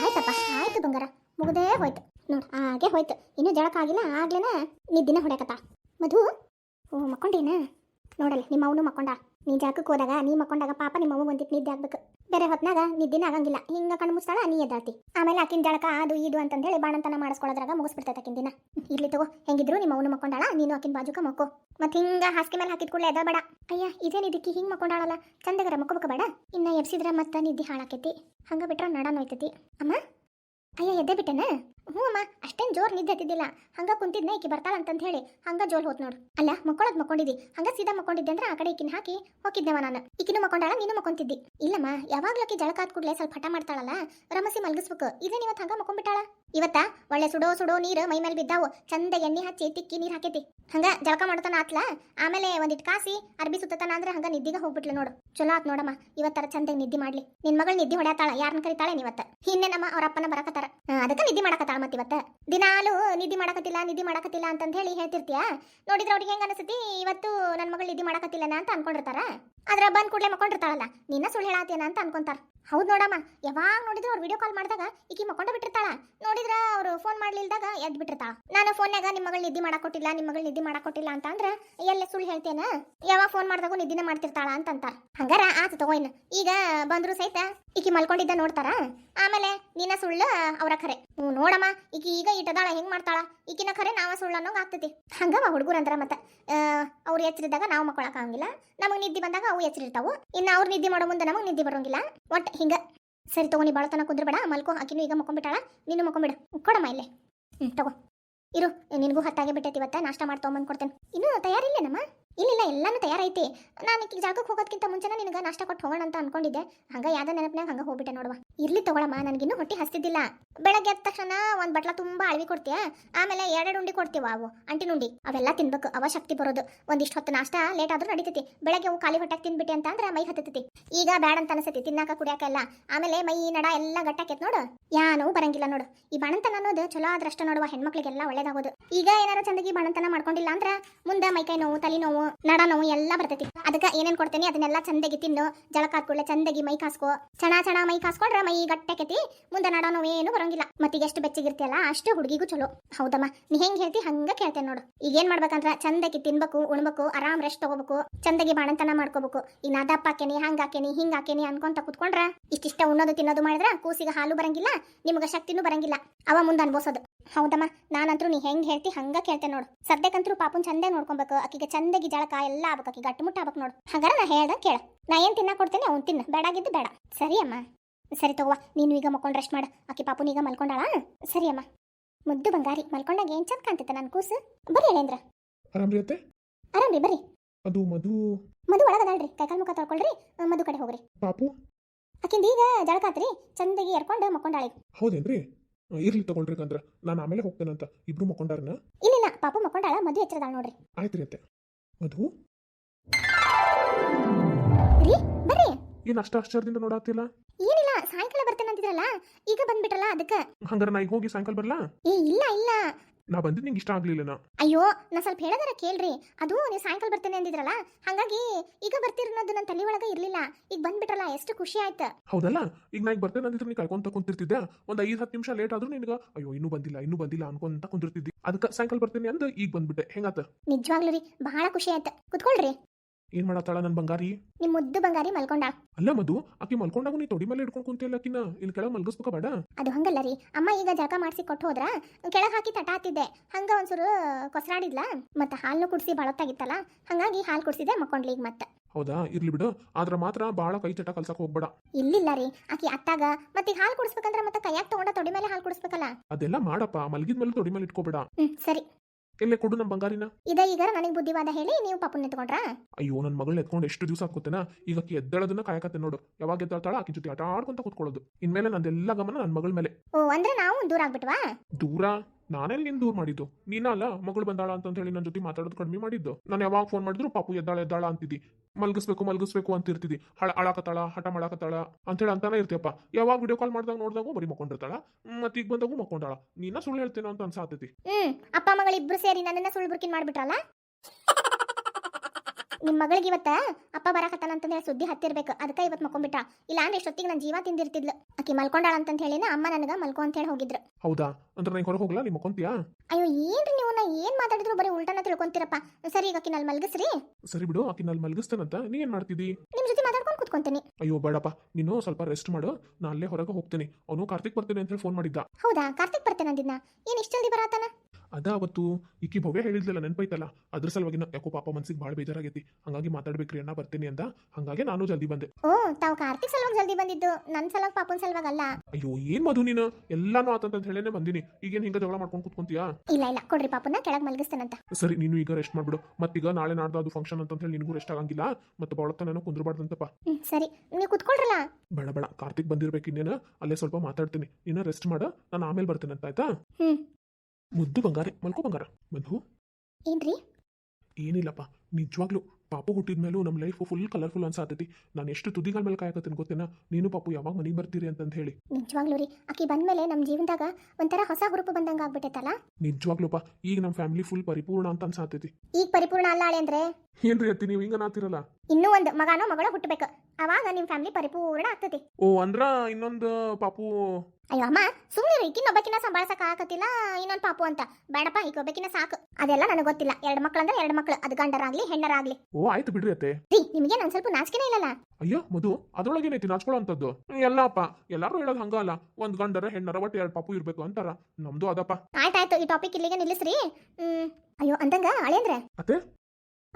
ಆಯ್ತಪ್ಪ, ಆಯ್ತು ಬಂಗಾರ. ಮುಗದೇ ಹೋಯ್ತು. ನೋಡು, ಹಾಗೆ ಹೋಯ್ತು. ಇನ್ನೂ ಜಳಕ ಆಗಿಲ್ಲ, ಆಗ್ಲೇನ ನಿದ್ದಿನ ಹೊಡ್ಯಾಕತ್ತ. ಮಧು, ಓ ಮಕ್ಕೊಂಡೇನ? ನೋಡಲ್ಲ, ನಿಮ್ಮ ಅವನು ಮಕ್ಕೊಂಡ. ನೀ ಜಾಗಕ್ಕೆ ಹೋದಾಗ ನೀ ಮಕ್ಕೊಂಡಾಗ ಪಾಪ ನಿಮ್ಮ ಅಮ್ಮ ಒಂದಿಟ್ಟು ನಿದ್ದೆ ಆಗ್ಬೇಕು. ಬೇರೆ ಹೊತ್ನಾಗ ನಿದ್ದಿನ ಆಗಂಗಿಲ್ಲ. ಹಿಂಗ ಕಣ್ಣು ಮುಚ್ತಾಳ, ನೀ ಎದ್ದಾಳ್ತಿ. ಆಮೇಲೆ ಆಕಿನ ಜಳಕ, ಅದು, ಇದು ಅಂತಂದೇಳಿ ಬಾಣಂತನ ಮಾಡಿಸ್ಕೊಳ್ಳೋದ್ರಾಗ ಮುಗಿಸ್ಬಿಡ್ತೈತೆ ಆಕಿನ ದಿನ. ಇರ್ಲಿ ತಗೋ, ಹೆಂಗಿದ್ರು ನಿಮ್ಮ ಅವನು ಮಕ್ಕೊಂಡಾಳ, ನೀನು ಆಕಿನ ಬಾಜುಕ ಮಕ್ಕೋ. ಮತ್ತೆ ಹಿಂಗ ಹಾಸಿಗೆ ಮೇಲೆ ಹಾಕಿದ ಕೂಡಲೇ ಬೇಡ ಅಯ್ಯ ಇದೇನಿದಕ್ಕೆ ಇದಕ್ಕೆ ಹಿಂಗ್ ಮಕ್ಕೊಂಡಾಳಲ್ಲ? ಚಂದಗರ ಮಕ್ಕೋಬೇಕು ಬೇಡ. ಇನ್ನ ಎಬ್ಸಿದ್ರ ಮತ್ತ ನಿದ್ದೆ ಹಾಳಾಕೈತಿ. ಹಂಗ ಬಿಟ್ರ ನಡ ನೋಯ್ತೈತಿ ಅಮ್ಮ? ಅಯ್ಯ, ಎದ್ದೆ ಬಿಟ್ಟೆನ? ಹ್ಞೂ ಅಮ್ಮ, ಅಷ್ಟೇನು ಜೋರು ನಿದ್ದೆ ಹತ್ತಿದ್ದಿಲ್ಲ. ಹಂಗ ಕುಂತಿದ್ನೇ ಈಕಿ ಬರ್ತಾಳ ಅಂತಂತ ಹೇಳಿ, ಹಂಗ ಜೋಲ್ ಹೋತ್ ನೋಡು. ಅಲ್ಲ, ಮಕ್ಕೊಳದ್ ಮಕ್ಕೊಂಡಿದ್ದಿ. ಹಂಗ ಸೀದಾ ಮಕ್ಕೊಂಡಿದ್ದೆ ಅಂದ್ರೆ ಆ ಕಡೆ ಈಕಿನ ಹಾಕಿ ಹೋಗಿದ್ದೆವ ನಾನು. ಈಕಿನೂ ಮಕ್ಕೊಂಡಾಳ, ನೀನು ಮಕ್ಕೊಂತಿದ್ದಿ. ಇಲ್ಲಮ್ಮ, ಯಾವಾಗ್ಲೂ ಆಕಿ ಜಳಕ ಆದ್ ಕೂಡ್ಲೆ ಸ್ವಲ್ಪ ಹಠ ಮಾಡ್ತಾಳಲ್ಲ, ರಮಸಿ ಮಲಗಿಸ್ಬೇಕು. ಇದೇನ್ ಇವತ್ತು ಹಂಗ ಮಕ್ಕೊಂಡ್ಬಿಟ್ಟಾಳ? ಇವತ್ತ ಒಳ್ಳೆ ಸುಡೋ ಸುಡೋ ನೀರು ಮೈ ಮೇಲೆ ಬಿದ್ದಾವು. ಚಂದ ಎಣ್ಣೆ ಹಚ್ಚಿ ತಿಕ್ಕಿ ನೀರು ಹಾಕೈತಿ ಹಂಗ ಜಳಕ ಮಾಡ್ತಾನ ಆತ್ಲ? ಆಮೇಲೆ ಒಂದಿಟ್ ಕಾಸಿ ಅರ್ಬಿ ಸುತ್ತತಾನ ಅಂದ್ರೆ ಹಂಗ ನಿದ್ದಿಗೆ ಹೋಗ್ಬಿಟ್ಲು ನೋಡು. ಚಲೋ ಆತ್ ನೋಡಮ್ಮ, ಇವತ್ತರ ಚಂದ ನಿದ್ದಿ ಮಾಡ್ಲಿ. ನಿನ್ ಮಗಳು ನಿದ್ದಿ ಹೊಡ್ಯಾತಾಳ ಯಾರನ್ನ ಕರಿತಾಳೆ ನೀವತ್ತ ಹಿಂದೆ ನಮ್ಮ ಅವ್ರ ಬರಕತ್ತಾರ. ಅದಕ್ಕೆ ನಿದ್ದಿ ಮಾಡಕತ್ತಾಳ. ಮತ್ ಇವತ್ತ? ದಿನಾಲು ನಿಧಿ ಮಾಡಕತ್ತಿಲ್ಲ ನಿಧಿ ಮಾಡಕತ್ತಿಲ್ಲ ಅಂತಂದ ಹೇಳಿ ಹೇಳ್ತಿರ್ತೀಯ? ನೋಡಿದ್ರೆ ಅವ್ರಿಗೆ ಹೆಂಗ ಅನಿಸುತ್ತಿ ಇವತ್ತು ನನ್ನ ಮಗಳು ನಿಧಿ ಮಾಡಕತ್ತಿಲ್ಲನ ಅಂತ ಅನ್ಕೊಂಡಿರ್ತಾರ. ಅದ್ರ ಬಂದ್ ಕೂಡಲೇ ಮಕ್ಕೊಂಡಿರ್ತಾಳಲ್ಲ ನಿನ್ನ ಸುಳ್ಳು ಹೇಳಾತೇನ ಅಂತ ಅನ್ಕೊಂತಾರ. ಹೌದ್ ನೋಡಮ್ಮ, ಯಾವಾಗ ನೋಡಿದ್ರು ಅವ್ರು ವಿಡಿಯೋ ಕಾಲ್ ಮಾಡಿದಾಗ ಈಕಿ ಮಕ್ಕೊಂಡ ಬಿಟ್ಟಿರ್ತಾಳ. ನೋಡಿದ್ರ ಅವ್ರು ಫೋನ್ ಮಾಡ್ಲಿಲ್ದಾಗ ಎದ್ ಬಿಟ್ಟಿರ್ತಾಳ. ನಾನು ಫೋನ್ಯಾಗ ನಿಮ್ಮ ಮಗಳು ನಿದ್ದೆ ಮಾಡಕೊಟ್ಟಿಲ್ಲ ನಿಮ್ಮ ಮಗಳು ನಿದ್ದೆ ಮಾಡಕೊಟ್ಟಿಲ್ಲ ಅಂತ ಅಂದ್ರ ಎಲ್ಲ ಸುಳ್ಳು ಹೇಳ್ತೇನ? ಯಾವಾಗ ಫೋನ್ ಮಾಡಿದಾಗ ನಿದ್ದಿನ ಮಾಡ್ತಿರ್ತಾಳ ಅಂತ ಅಂತಾರ ಹಂಗಾರ ಆತ ತಗೋಯ್ನ ಈಗ ಬಂದ್ರು ಸಹಿತ ಈಕಿ ಮಲ್ಕೊಂಡಿದ್ದ ನೋಡ್ತಾರ? ಆಮೇಲೆ ನಿನ್ನ ಸುಳ್ಳು ಅವರ ಖರೆ ನೋಡಮ್ಮ ಈಕಿ ಈಗ ಇಟ್ಟದಾಳ ಹೆಂಗ್ ಮಾಡ್ತಾಳ? ಈಕಿನ ಖರೆ ನಾವ ಸುಳ್ಳು ಅನ್ನೋಂಗ್ ಆಗ್ತೈತಿ. ಹಂಗವ ಹುಡುಗರು ಮತ್ತ. ಮತ್ತೆ ಅವ್ರು ಎಚ್ಚರಿದ್ದಾಗ ನಾವು ಮಕ್ಕೊಳಕ್ ಆಗಂಗಿಲ್ಲ. ನಮಗ್ ನಿದ್ದೆ ಬಂದಾಗ ಅವು ಎಚ್ಚರಿರ್ತಾವು ಇನ್ನು ಅವ್ರು ನಿದ್ದೆ ಮಾಡೋ ಮುಂದೆ ನಮಗ್ ನಿದ್ದೆ ಬರೋಂಗಿಲ್ಲ. ಒಟ್ ಹಿಂಗ. ಸರಿ ತಗೋ ನೀ ಬಾಳತನ ಕುಂದ್ರಬೇಡ ಮಲ್ಕೋ, ಆಕಿನೂ ಈಗ ಮಕ್ಕೊಂಬಿಟ್ಟಾಳ. ನೀನು ಮಕ್ಕೊಂಬಿಡು. ಕೊಡಮ್ಮ ಇಲ್ಲೇ. ಹ್ಞೂ ತಗೋ. ಇರು, ನಿನಗೂ ಹತ್ತಾಗೆ ಬಿಟ್ಟೈತಿ ಇವತ್ತ. ನಾಷ್ಟ ಮಾಡಿ ತೊಗೊಂಬಂದು ಕೊಡ್ತೇನೆ. ಇನ್ನೂ ತಯಾರಿಲ್ಲೇನಮ್ಮ? ಇಲ್ಲಿಲ್ಲ ಎಲ್ಲಾನು ತಯಾರೈತಿ. ನಾನು ಈಗ ಜಾಗಕ್ಕೆ ಹೋಗೋದಕ್ಕಿಂತ ಮುಂಚೆನೇ ನಿನಗೆ ನಾಷ್ಟ ಕೊಟ್ಟು ಹೋಗೋಣ ಅಂತ ಅನ್ಕೊಂಡಿದ್ದೆ. ಹಂಗ ಯಾವ್ದೋ ನೆನಪಿನಾಗ ಹಂಗ ಹೋಗ್ಬಿಟ್ಟೆ ನೋಡುವ. ಇರ್ಲಿ ತಗೊಳಮ್ಮ, ನನಗಿನ್ನೂ ಹೊಟ್ಟೆ ಹಸ್ತಿದ್ದಿಲ್ಲ. ಬೆಳಗ್ಗೆ ಎದ್ದ ತಕ್ಷಣ ಒಂದು ಬಟ್ಲ ತುಂಬಾ ಅಳವಿ ಕೊಡ್ತೀಯ? ಆಮೇಲೆ ಎರಡು ಉಂಡಿ ಕೊಡ್ತೀವ ಅವು ಅಂಟಿನ ಉಂಡಿ ಅವೆಲ್ಲ ತಿನ್ಬೇಕು, ಅವ ಶಕ್ತಿ ಬರೋದು. ಒಂದಿಷ್ಟು ಹೊತ್ತು ನಾಷ್ಟ, ಲೇಟ್ ಆದ್ರೂ ನಡೀತೈತಿ. ಬೆಳಗ್ಗೆ ಅವು ಖಾಲಿ ಹೊಟ್ಟೆಗೆ ತಿನ್ಬಿಟ್ಟಿ ಅಂತ ಅಂದ್ರೆ ಮೈ ಹತ್ತೈತಿ ಈಗ ಬ್ಯಾಡ ಅಂತ ಅನಿಸ್ತೈತಿ, ತಿನ್ನಾಕ, ಕುಡಿಯಾಕ ಎಲ್ಲ. ಆಮೇಲೆ ಮೈ, ನಡ ಎಲ್ಲ ಗಟ್ಟಾಕೈತಿ ನೋಡು. ಯಾನೂ ಬರಂಗಿಲ್ಲ ನೋಡು. ಈ ಬಣಂತನ ಅನ್ನೋದು ಚಲೋ ಆದ್ರಷ್ಟ ನೋಡುವ, ಹೆಣ್ಮಕ್ಳಿಗೆಲ್ಲ ಒಳ್ಳೇದಾಗೋದು. ಈಗ ಏನಾರ ಚಂದಗಿ ಬಾಣಂತನ ಮಾಡ್ಕೊಂಡಿಲ್ಲ ಅಂದ್ರ ಮುಂದೆ ಮೈಕೈ ನೋವು, ತಲೆ ನೋವು ನಡ ನೋವು ಎಲ್ಲ ಬರ್ತೈತಿ. ಅದಕ್ಕೆ ಏನೇನ್ ಕೊಡ್ತೇನೆ ಅದನ್ನೆಲ್ಲ ಚಂದಗಿ ತಿನ್ನು. ಜಳಕ ಹಾಕೊಳ್ಳೆ ಚಂದಗಿ ಮೈ ಕಾಸ್ಕೋ. ಚಣ ಚಣ ಮೈ ಕಾಸ್ಕೊಂಡ್ರೆ ಮೈ ಗಟ್ಟೆಕತಿ. ಮುಂದೆ ನಡ ನೋವು ಏನು ಬರಂಗಿಲ್ಲ. ಮತ್ತೀಗ ಎಷ್ಟು ಬೆಚ್ಚಗಿರ್ತಿಯಲ್ಲ ಅಷ್ಟು ಹುಡುಗಿಗೂ ಚಲೋ. ಹೌದಮ್ಮ, ನೀ ಹೆಂಗ್ ಹೇಳ್ತಿ ಹಂಗ ಕೇಳ್ತೇನೆ ನೋಡು. ಈಗ ಏನ್ ಮಾಡ್ಬೇಕಂದ್ರ ಚಂದಗಿ ತಿನ್ಬೇಕು, ಉಣ್ಬೇಕು, ಆರಾಮ್ ರೆಸ್ಟ್ ತಗೋಬೇಕು, ಚಂದಗಿ ಬಾಣಂತನ ಮಾಡ್ಕೋಬೇಕು. ಈಗ ನಾ ದಪ್ಪ ಹಾಕೇನಿ ಹಂಗ ಹಾಕೇನಿ ಹಿಂಗ ಹಾಕೇನಿ ಅನ್ಕೊಂತ ಕುತ್ಕೊಂಡ್ರ ಇಷ್ಟಿಷ್ಟ ಉಣ್ಣೋದು ತಿನ್ನೋದು ಮಾಡಿದ್ರ ಕೂಸಿಗೆ ಹಾಲು ಬರಂಗಿಲ್ಲ, ನಿಮ್ಗೆ ಶಕ್ತಿನೂ ಬರಂಗಿಲ್ಲ. ಅವ ಮುಂದೆ ಅನ್ಬೋಸೋದು ಹೌದಮ್ಮ ನಾನಂತರೂ ನೀ ಹೆಂಗೆ ಹೇಳ್ತಿ ಹಂಗ ಕೇಳ್ತೇನೆ ನೋಡು. ಸದ್ಯಕ್ಕಂತರೂ ಪಾಪನ್ ಚಂದೇ ನೋಡ್ಕೊಬೇಕು ಆಕಿಗೆ ಚಂದಗಿ ಜಳಕ ಎಲ್ಲ ಆಗ್ಬೇಕು ಆಕಿ ಗಟ್ಟಿಮುಟ್ಟ ಆಗ್ಬೇಕು ನೋಡು. ಹಂಗಾರ ನಾ ಹೇಳ್ದ ಕೇಳ. ನಾ ಏನು ತಿನ್ನ ಕೊಡ್ತೇನೆ ಅವ್ನು ತಿನ್ನ ಬೇಡಾಗಿದ್ದು ಬೇಡ. ಸರಿ ಅಮ್ಮ ಸರಿ ತಗೋವ ನೀನು ಈಗ ಮಕ್ಕೊಂಡು ರೆಸ್ಟ್ ಮಾಡು. ಆಕಿ ಪಾಪುನ ಈಗ ಮಲ್ಕೊಂಡಾಳ? ಸರಿ ಅಮ್ಮ ಮುದ್ದು ಬಂಗಾರಿ ಮಲ್ಕೊಂಡಾಗ ಏನ್ ಚಂದ ಕಾಣ್ತೈತೆ ನನ್ನ ಕೂಸು? ಬರ್ರಿ ಹೇಳೇಂದ್ರ. ಆರಾಮ್ರಿ ಅತ್ತೆ? ಆರಾಮ್ರಿ ಬರ್ರಿ. ಅದು ಮಧು. ಮಧು ಒಳಗದಾಳ್ರಿ ಕೈಕಾಲ್ ಮುಖ ತೊಳ್ಕೊಳ್ರಿ ಮಧು ಕಡೆ ಹೋಗ್ರಿ. ಪಾಪು? ಆಕಿಂದ ಈಗ ಜಳಕಾತ್ರಿ ಚಂದಗಿ ಎರ್ಕೊಂಡು ಮಕ್ಕೊಂಡಾಳಿ ಹೌದೇನ್ರಿ? ಇರ್ಲಿ ತಗೊಳ್ರಿ ಅಂದ್ರ ನಾನು ಆಮೇಲೆ ಹೋಗ್ತೇನಂತ ಇಬ್ರು ಮಕ್ಕೊಂಡಾರನ? ಇಲ್ಲ ಪಾಪು ಮಕ್ಕೊಂಡಾಳ ಮದು ಎಚ್ಚರದಾಳ ನೋಡ್ರಿ. ಆಯ್ತ್ರಿ ಅಂತೆ. ಮಧು? ರೀ ಬರ್ರಿ. ಏನ್ ಅಷ್ಟ ಆಶ್ಚರ್ಯದಿಂದ ನೋಡಾತಿಲ್ಲ? ಏನಿಲ್ಲ ಸಾಯಂಕಾಲ ಬರ್ತೇನೆ ಅಂತಿದ್ರಲ್ಲ ಈಗ ಬಂದ್ಬಿಟ್ರಲ್ಲ ಅದಕ್ಕೆ. ಹಂಗಾರ ನಾ ಈಗ ಹೋಗಿ ಸಾಯಂಕಾಲ ಬರ್ಲಾ? ಏ ಇಲ್ಲ ಇಲ್ಲ. ನಾ ಬಂದಿದ್ದು ನಿಂಗೆ ಇಷ್ಟ ಆಗ್ಲಿಲ್ಲನ ಅಯ್ಯೋ ನಾ ಸ್ವಲ್ಪ ಹೇಳದರ ಕೇಳ್ರಿ. ಅದು ನೀವು ಸಾಯಂಕಾಲ ಬರ್ತೇನೆ ಅಂದಿದ್ರಲ್ಲ? ಹಾಗಾಗಿ ಈಗ ಬರ್ತಿರೋದು ಅನ್ನೋದು ನನ್ನ ತಲೆ ಒಳಗೆ ಇರ್ಲಿಲ್ಲ. ಈಗ ಬಂದ್ಬಿಟ್ರಲ್ಲ ಎಷ್ಟು ಖುಷಿ ಆಯ್ತು. ಹೌದಲ್ಲ? ಈಗ ನಾ ಈಗ ಬರ್ತೇನೆ ಅಂದಿದ್ರೆ ನೀ ಕಳ್ಕೊಂತ ಕುಂತಿರ್ತಿದ್ದೆ ಒಂದು ಐದ್ ಹತ್ತು ನಿಮಿಷ ಲೇಟ್ ಆದ್ರೂ ನಿನಗೆ ಅಯ್ಯೋ ಇನ್ನೂ ಬಂದಿಲ್ಲ ಇನ್ನೂ ಬಂದಿಲ್ಲ ಅನ್ಕೊಂತ ಕುಂತಿರ್ತಿದ್ದಿ. ಅದಕ್ಕೆ ಸಾಯಂಕಾಲ ಬರ್ತೇನೆ ಅಂದ ಈಗ ಬಂದ್ಬಿಟ್ಟೆ. ಹೆಂಗಾತ? ನಿಜವಾಗ್ಲೂ ರೀ ಬಹಳ ಖುಷಿ ಆಯ್ತು. ಕುತ್ಕೊಳ್ರಿ. ಏನ್ ಮಾಡತ್ತಾಳ ನನ್ ಬಂಗಾರಿ? ನಿಮ್ ಮುದ್ದು ಬಂಗಾರಿ ಮಲ್ಕೊಂಡ ಅಲ್ಲ ಮಧು ಆಕಿ ಮಲ್ಕೊಂಡಾಗ ನೀ ತೊಡಿ ಮೇಲೆ ಇಡ್ಕೊಂಡ್ ಕುಂತಿಲ್ಲ ಆಕಿನ? ಇಲ್ಲಿ ಕೆಳಗೆ ಮಲ್ಗಿಸ್ಬೇಕ ಬೇಡ. ಅದು ಹಂಗಲ್ಲ ರೀ. ಅಮ್ಮ ಈಗ ಜಳಕ ಮಾಡಿಸಿ ಕೊಟ್ಟು ಹೋದ್ರ ಕೆಳಗೆ ಹಾಕಿ ತಟ ಹತ್ತಿದ್ದೆ ಹಂಗ ಒಂಚೂರು ಕೊಸರಾಡಿದ್ಲ ಮತ್ತೆ ಹಾಲ್ನು ಕುಡಿಸಿ ಬಳತ್ತಾಗಿತ್ತಲ್ಲ ಹಂಗಾಗಿ ಹಾಲು ಕುಡಿಸಿದೆ ಮಕ್ಕೊಂಡ್ಲಿ ಈಗ ಮತ್ತೆ. ಹೌದಾ? ಇರ್ಲಿ ಬಿಡು. ಆದ್ರ ಮಾತ್ರ ಬಾಳ ಕೈ ಚಟ ಕಲ್ಸಕ್ ಹೋಗ್ಬೇಡ. ಇಲ್ಲಿಲ್ಲ ರೀ. ಆಕಿ ಅತ್ತಾಗ ಮತ್ತೆ ಹಾಲು ಕುಡಿಸ್ಬೇಕಂದ್ರ ಮತ್ತೆ ಕೈಯಾಗ ತಗೊಂಡ ತೊಡಿ ಮೇಲೆ ಹಾಲು ಕುಡಿಸ್ಬೇಕಲ್ಲ. ಅದೆಲ್ಲ ಮಾಡಪ್ಪ. ಮಲಗಿದ್ಮೇಲೆ ತೊಡಿ ಮೇಲೆ ಇಟ್ಕೋಬೇಡ. ಹ್ಮ್ ಸರಿ. ಎಲ್ಲೇ ಕೊಡು ನಮ್ಮ ಬಂಗಾರಿನ. ಇದ ಈಗ ನನಗೆ ಬುದ್ಧಿವಾದ ಹೇಳಿ ನೀವು ಪಾಪುನ ಎತ್ಕೊಂಡ್ರಾ? ಅಯ್ಯೋ ನನ್ನ ಮಗಳನ್ನ ಎತ್ಕೊಂಡು ಎಷ್ಟು ದಿವಸ ಹಾಕೋತೇನ ಈಗ ಆಕಿ ಎದ್ದೇಳೋದನ್ನ ಕಾಯಕತ್ತೆ ನೋಡು. ಯಾವಾಗ ಎದ್ದಾಳ್ತಾಳ ಆಕಿ ಜೊತೆ ಆಟ ಆಡ್ಕೊಂತ ಕೂತ್ಕೊಳ್ಳೋದು. ಇನ್ಮೇಲೆ ನಂದೆಲ್ಲ ಗಮನ ನನ್ನ ಮಗಳ ಮೇಲೆ. ಓ ಅಂದ್ರೆ ನಾವು ದೂರ ಆಗ್ಬಿಟ್ವಾ? ದೂರ? ನಾನೆಲ್ಲಿ ನಿನ್ ದೂರ ಮಾಡಿದ್ದು? ನೀನಲ್ಲ ಮಗಳು ಬಂದಾಳ ಅಂತ ಹೇಳಿ ನನ್ನ ಜೊತೆ ಮಾತಾಡೋದು ಕಡಿಮೆ ಮಾಡಿದ್ದು. ನಾನು ಯಾವಾಗ ಫೋನ್ ಮಾಡಿದ್ರು ಪಾಪು ಎದ್ದಾಳ ಎದ್ದಾಳ ಅಂತಿದ್ದಿ. ಮಲಗಿಸ್ಬೇಕು ಮಲಗಿಸ್ಬೇಕು ಅಂತ ಇರ್ತಿದ್ದಿ ಹಳ ಅಳಾಕತ್ತಾಳ, ಹಠ ಮಾಡಾಕತ್ತಾಳ ಅಂತೇಳಿ ಅಂತಾನೆ ಇರ್ತೀಯಪ್ಪ. ಯಾವಾಗ ವಿಡಿಯೋ ಕಾಲ್ ಮಾಡಿದಾಗ ನೋಡಿದಾಗ ಬರೀ ಮಕ್ಕೊಂಡಿರ್ತಾಳ ಮತ್ತೆ ಈಗ ಬಂದಾಗೂ ಮಕ್ಕೊಂಡಾಳ. ನೀನ ಸುಳ್ಳು ಹೇಳ್ತೇನೋ ಅಂತ ಅನ್ಸಾತೈತಿ ಹ್ಮ್, ಅಪ್ಪ, ಮಗಳಿಬ್ರು ಸೇರಿ ನನ್ನನ್ನ ಸುಳ್ಳು ಬುರ್ಕಿನ್ ಮಾಡ್ಬಿಟ್ರಲ್ಲ? ನಿಮ್ಮ ಮಗಳಿಗೆ ಇವತ್ತ ಅಪ್ಪ ಬರಾಕತ್ತಾನ ಅಂತ ಹೇಳಿ ಸುದ್ದಿ ಹತ್ತಿರ್ಬೇಕು. ಅದಕ್ಕೆ ಇವತ್ತು ಮಕ್ಕೊಂಬಿಟ್ಟ ಇಲ್ಲ ಅಂದ್ರೆ ಇಷ್ಟೊತ್ತಿಗೆ ನನ್ನ ಜೀವ ತಿಂದಿರ್ತಿದ್ಲು. ಆಕಿ ಮಲ್ಕೊಂಡಾಳ ಅಂತ ಹೇಳಿನ ಅಮ್ಮ ನನಗ ಮಲ್ಕೊ ಅಂತ ಹೇಳಿ ಹೋಗಿದ್ರು. ಹೌದಾ? ಅಂದ್ರೆ ನಂಗೆ ಹೊರಗೆ ಹೋಗ್ಲಾ? ನಿಮ್ಮ ಮಕ್ಕೊಂತೀಯಾ? ಅಯ್ಯೋ ಏನ್ರಿ ನೀವು? ನಾ ಏನ್ ಮಾತಾಡಿದ್ರು ಬರೀ ಉಲ್ಟಾನ ತಿಳ್ಕೊಂತೀರಪ್ಪ. ಸರಿ ಈಗ ಆಕಿ ನಲ್ಲಿ ಮಲ್ಗಿಸ್ರಿ. ಸರಿ ಬಿಡು ಆಕಿ ನಲ್ಲಿ ಮಲಗಿಸ್ತೇನಂತ. ನೀ ಏನ್ ಮಾಡ್ತಿದ್ದಿ? ನಿಮ್ ಜೊತೆ ಮಾತಾಡ್ಕೊಂಡು ಕೂತ್ಕೊಂತೀನಿ. ಅಯ್ಯೋ ಬೇಡಪ್ಪ. ನೀನು ಸ್ವಲ್ಪ ರೆಸ್ಟ್ ಮಾಡು. ನಾ ಅಲ್ಲೇ ಹೊರಗೆ ಹೋಗ್ತೀನಿ. ಅವನು ಕಾರ್ತಿಕ್ ಬರ್ತೀನಿ ಅಂತ ಹೇಳಿ ಫೋನ್ ಮಾಡಿದ್ದ. ಹೌದಾ? ಕಾರ್ತಿಕ್ ಬರ್ತೇನೆ ಅಂದಿದ್ನ. ಏನ್ ಇಷ್ಟ ಜಲ್ದಿ ಬರತ್ತಾನ ಅದ ಅವತ್ತು ಈಕಿ ಭವ್ಯ ಹೇಳಿದ್ಲಲ್ಲ ನೆನಪೈತಲ್ಲ? ಅದ್ರ ಸಲುವಾಗಿ ನಾ- ಯಾಕೋ ಪಾಪ ಮನ್ಸಿಗೆ ಭಾಳ ಬೇಜಾರಾಗೈತಿ. ಹಂಗಾಗಿ ಮಾತಾಡ್ಬೇಕ್ರಿ ಅಣ್ಣ ಬರ್ತೀನಿ ಅಂತ. ಹಂಗಾಗಿ ನಾನು ಜಲ್ದಿ ಬಂದೆ. ಓ ತಾವ್ ಕಾರ್ತಿಕ್ ಸಲುವಾಗಿ ಜಲ್ದಿ ಬಂದಿದ್ದು. ನನ್ ಸಲುವಾಗಿ ಪಾಪನ್ ಸಲುವಾಗಿ ಅಲ್ಲ ಅಯ್ಯೋ ಏನ್ ಮಧು ನೀನು? ಎಲ್ಲಾನು ಆತಂತ ಹೇಳೇನೆ ಬಂದಿನಿ. ಈಗೇನ್ ಹಿಂಗ ಜಗಳ ಮಾಡ್ಕೊಂಡು ಕುತ್ಕೊಂತೀಯ? ಇಲ್ಲ ಇಲ್ಲ. ಕೊಡ್ರಿ ಪಾಪನ ಕೆಳಗ್ ಮಲಗಿಸ್ತಾನಂತ. ಸರಿ ನೀನು ಈಗ ರೆಸ್ಟ್ ಮಾಡ್ಬಿಡು. ಮತ್ತೀಗ ನಾಳೆ ನಾಡ್ದು ಅದು ಫಂಕ್ಷನ್ ಅಂತ ಹೇಳಿ ನಿನಗೂ ರೆಸ್ಟ್ ಆಗಂಗಿಲ್ಲ. ಮತ್ತೆ ಬಾಳತ್ತನೇನೋ ಕುಂದ್ರಬಾರ್ದಂತಪ್ಪ. ಹ್ಮ್ ಸರಿ. ನೀವು ಕುತ್ಕೊಳ್ರಲ್ಲ? ಬೇಡ ಬೇಡ. ಕಾರ್ತಿಕ್ ಬಂದಿರ್ಬೇಕು ಇನ್ನೇನು. ಅಲ್ಲೇ ಸ್ವಲ್ಪ ಮಾತಾಡ್ತೀನಿ. ನೀನು ರೆಸ್ಟ್ ಮಾಡ. ನಾನು ಆಮೇಲೆ ಬರ್ತೀನಿ ಅಂತ ಆಯ್ತಾ? ಹ್ಮ್. ಮುದ್ದು ಬಂಗಾರ ಮಲ್ಕೋ ಬಂಗಾರ. ಮಧು? ಏನ್ರಿ? ಏನಿಲ್ಲಪ್ಪ ನಿಜವಾಗ್ಲೂ ಪಾಪು ಹುಟ್ಟಿದ ಮೇಲೂ ನಮ್ಮ ಲೈಫ್ ಫುಲ್ ಕಲರ್ಫುಲ್ ಅನ್ಸಾತೈತಿ ನಾನು ಎಷ್ಟು ತುದಿಗಳ ಮೇಲೆ ಕಾಯಕತ್ತೀನಿ ಗೊತ್ತೇನ? ನೀನು ಪಾಪು ಯಾವಾಗ ಮನೆಗೆ ಬರ್ತೀರಿ ಅಂತಂದು ಹೇಳಿ. ನಿಜವಾಗ್ಲೂ ರೀ. ಆಕಿ ಬಂದ್ಮೇಲೆ ನಮ್ಮ ಜೀವನದಾಗ ಒಂಥರ ಹೊಸ ಗ್ರೂಪ್ ಬಂದಂಗ ಆಗ್ಬಿಟ್ಟೈತಲ್ಲ? ನಿಜವಾಗ್ಲೂಪ್ಪ ಈಗ ನಮ್ಮ ಫ್ಯಾಮಿಲಿ ಫುಲ್ ಪರಿಪೂರ್ಣ ಅಂತ ಅನ್ಸಾತೈತಿ ಈಗ ಪರಿಪೂರ್ಣ ಅಲ್ಲ ಅಂದ್ರೆ? ಏನ್ರಿ ಅತ್ತಿ ನೀವು ಹಿಂಗ ನಾತಿರಲ್ಲ? ಇನ್ನೂ ಒಂದು ಮಗನೋ ಮಗಳೋ ಹುಟ್ಟಬೇಕು ಅವಾಗ ನಿಮ್ಮ ಫ್ಯಾಮಿಲಿ ಪರಿಪೂರ್ಣ ಆಗ್ತೈತಿ. ಓ ಅಂದ್ರ ಇನ್ನೊಂದು ಪಾಪು ಅಯ್ಯೋ ಅಮ್ಮ ಸುಮ್ಮನೆ ಈಕಿನೊಬ್ಬಕಿನ ಸಂಭಾಳಿಸಕ್ ಆಗತ್ತಿಲ್ಲ ಇನ್ನೊಂದು ಪಾಪು ಅಂತ. ಬೇಡಪ್ಪ ಈಗ ಒಬ್ಬಕಿನ ಸಾಕು. ಅದೆಲ್ಲ ನನಗೆ ಗೊತ್ತಿಲ್ಲ. ಎರಡು ಮಕ್ಕಳು ಅಂದ್ರೆ ಎರಡು ಮಕ್ಕಳು. ಅದು ಗಂಡರಾಗ್ಲಿ ಹೆಣ್ಣರಾಗ್ಲಿ. ಓ ಆಯ್ತು ಬಿಡ್ರಿ ಅತ್ತೆ. ರೀ ನಿಮಗೆ ನಾನು ಸ್ವಲ್ಪ ನಾಚಿಕೆನೇ ಇಲ್ಲಲ್ಲ? ಅಯ್ಯೋ ಮಧು ಅದ್ರೊಳಗೇನೈತಿ ನಾಚ್ಕೊಳ್ಳೋ ಅಂತದ್ದು ಎಲ್ಲಪ್ಪ ಎಲ್ಲಾರು ಹೇಳೋದು ಹಂಗ ಅಲ್ಲ ಒಂದ್ ಗಂಡರ ಹೆಣ್ಣರ ಒಟ್ಟು ಎರಡು ಪಾಪು ಇರ್ಬೇಕು ಅಂತಾರ. ನಮ್ದು ಅದಪ್ಪ. ಆಯ್ತಾಯ್ತು ಈ ಟಾಪಿಕ್ ಇಲ್ಲಿಗೆ ನಿಲ್ಲಿಸ್ರಿ. ಹ್ಮ್ ಅಯ್ಯೋ ಅಂದಂಗ ಅಂದ್ರೆ ಅತ್ತೆ?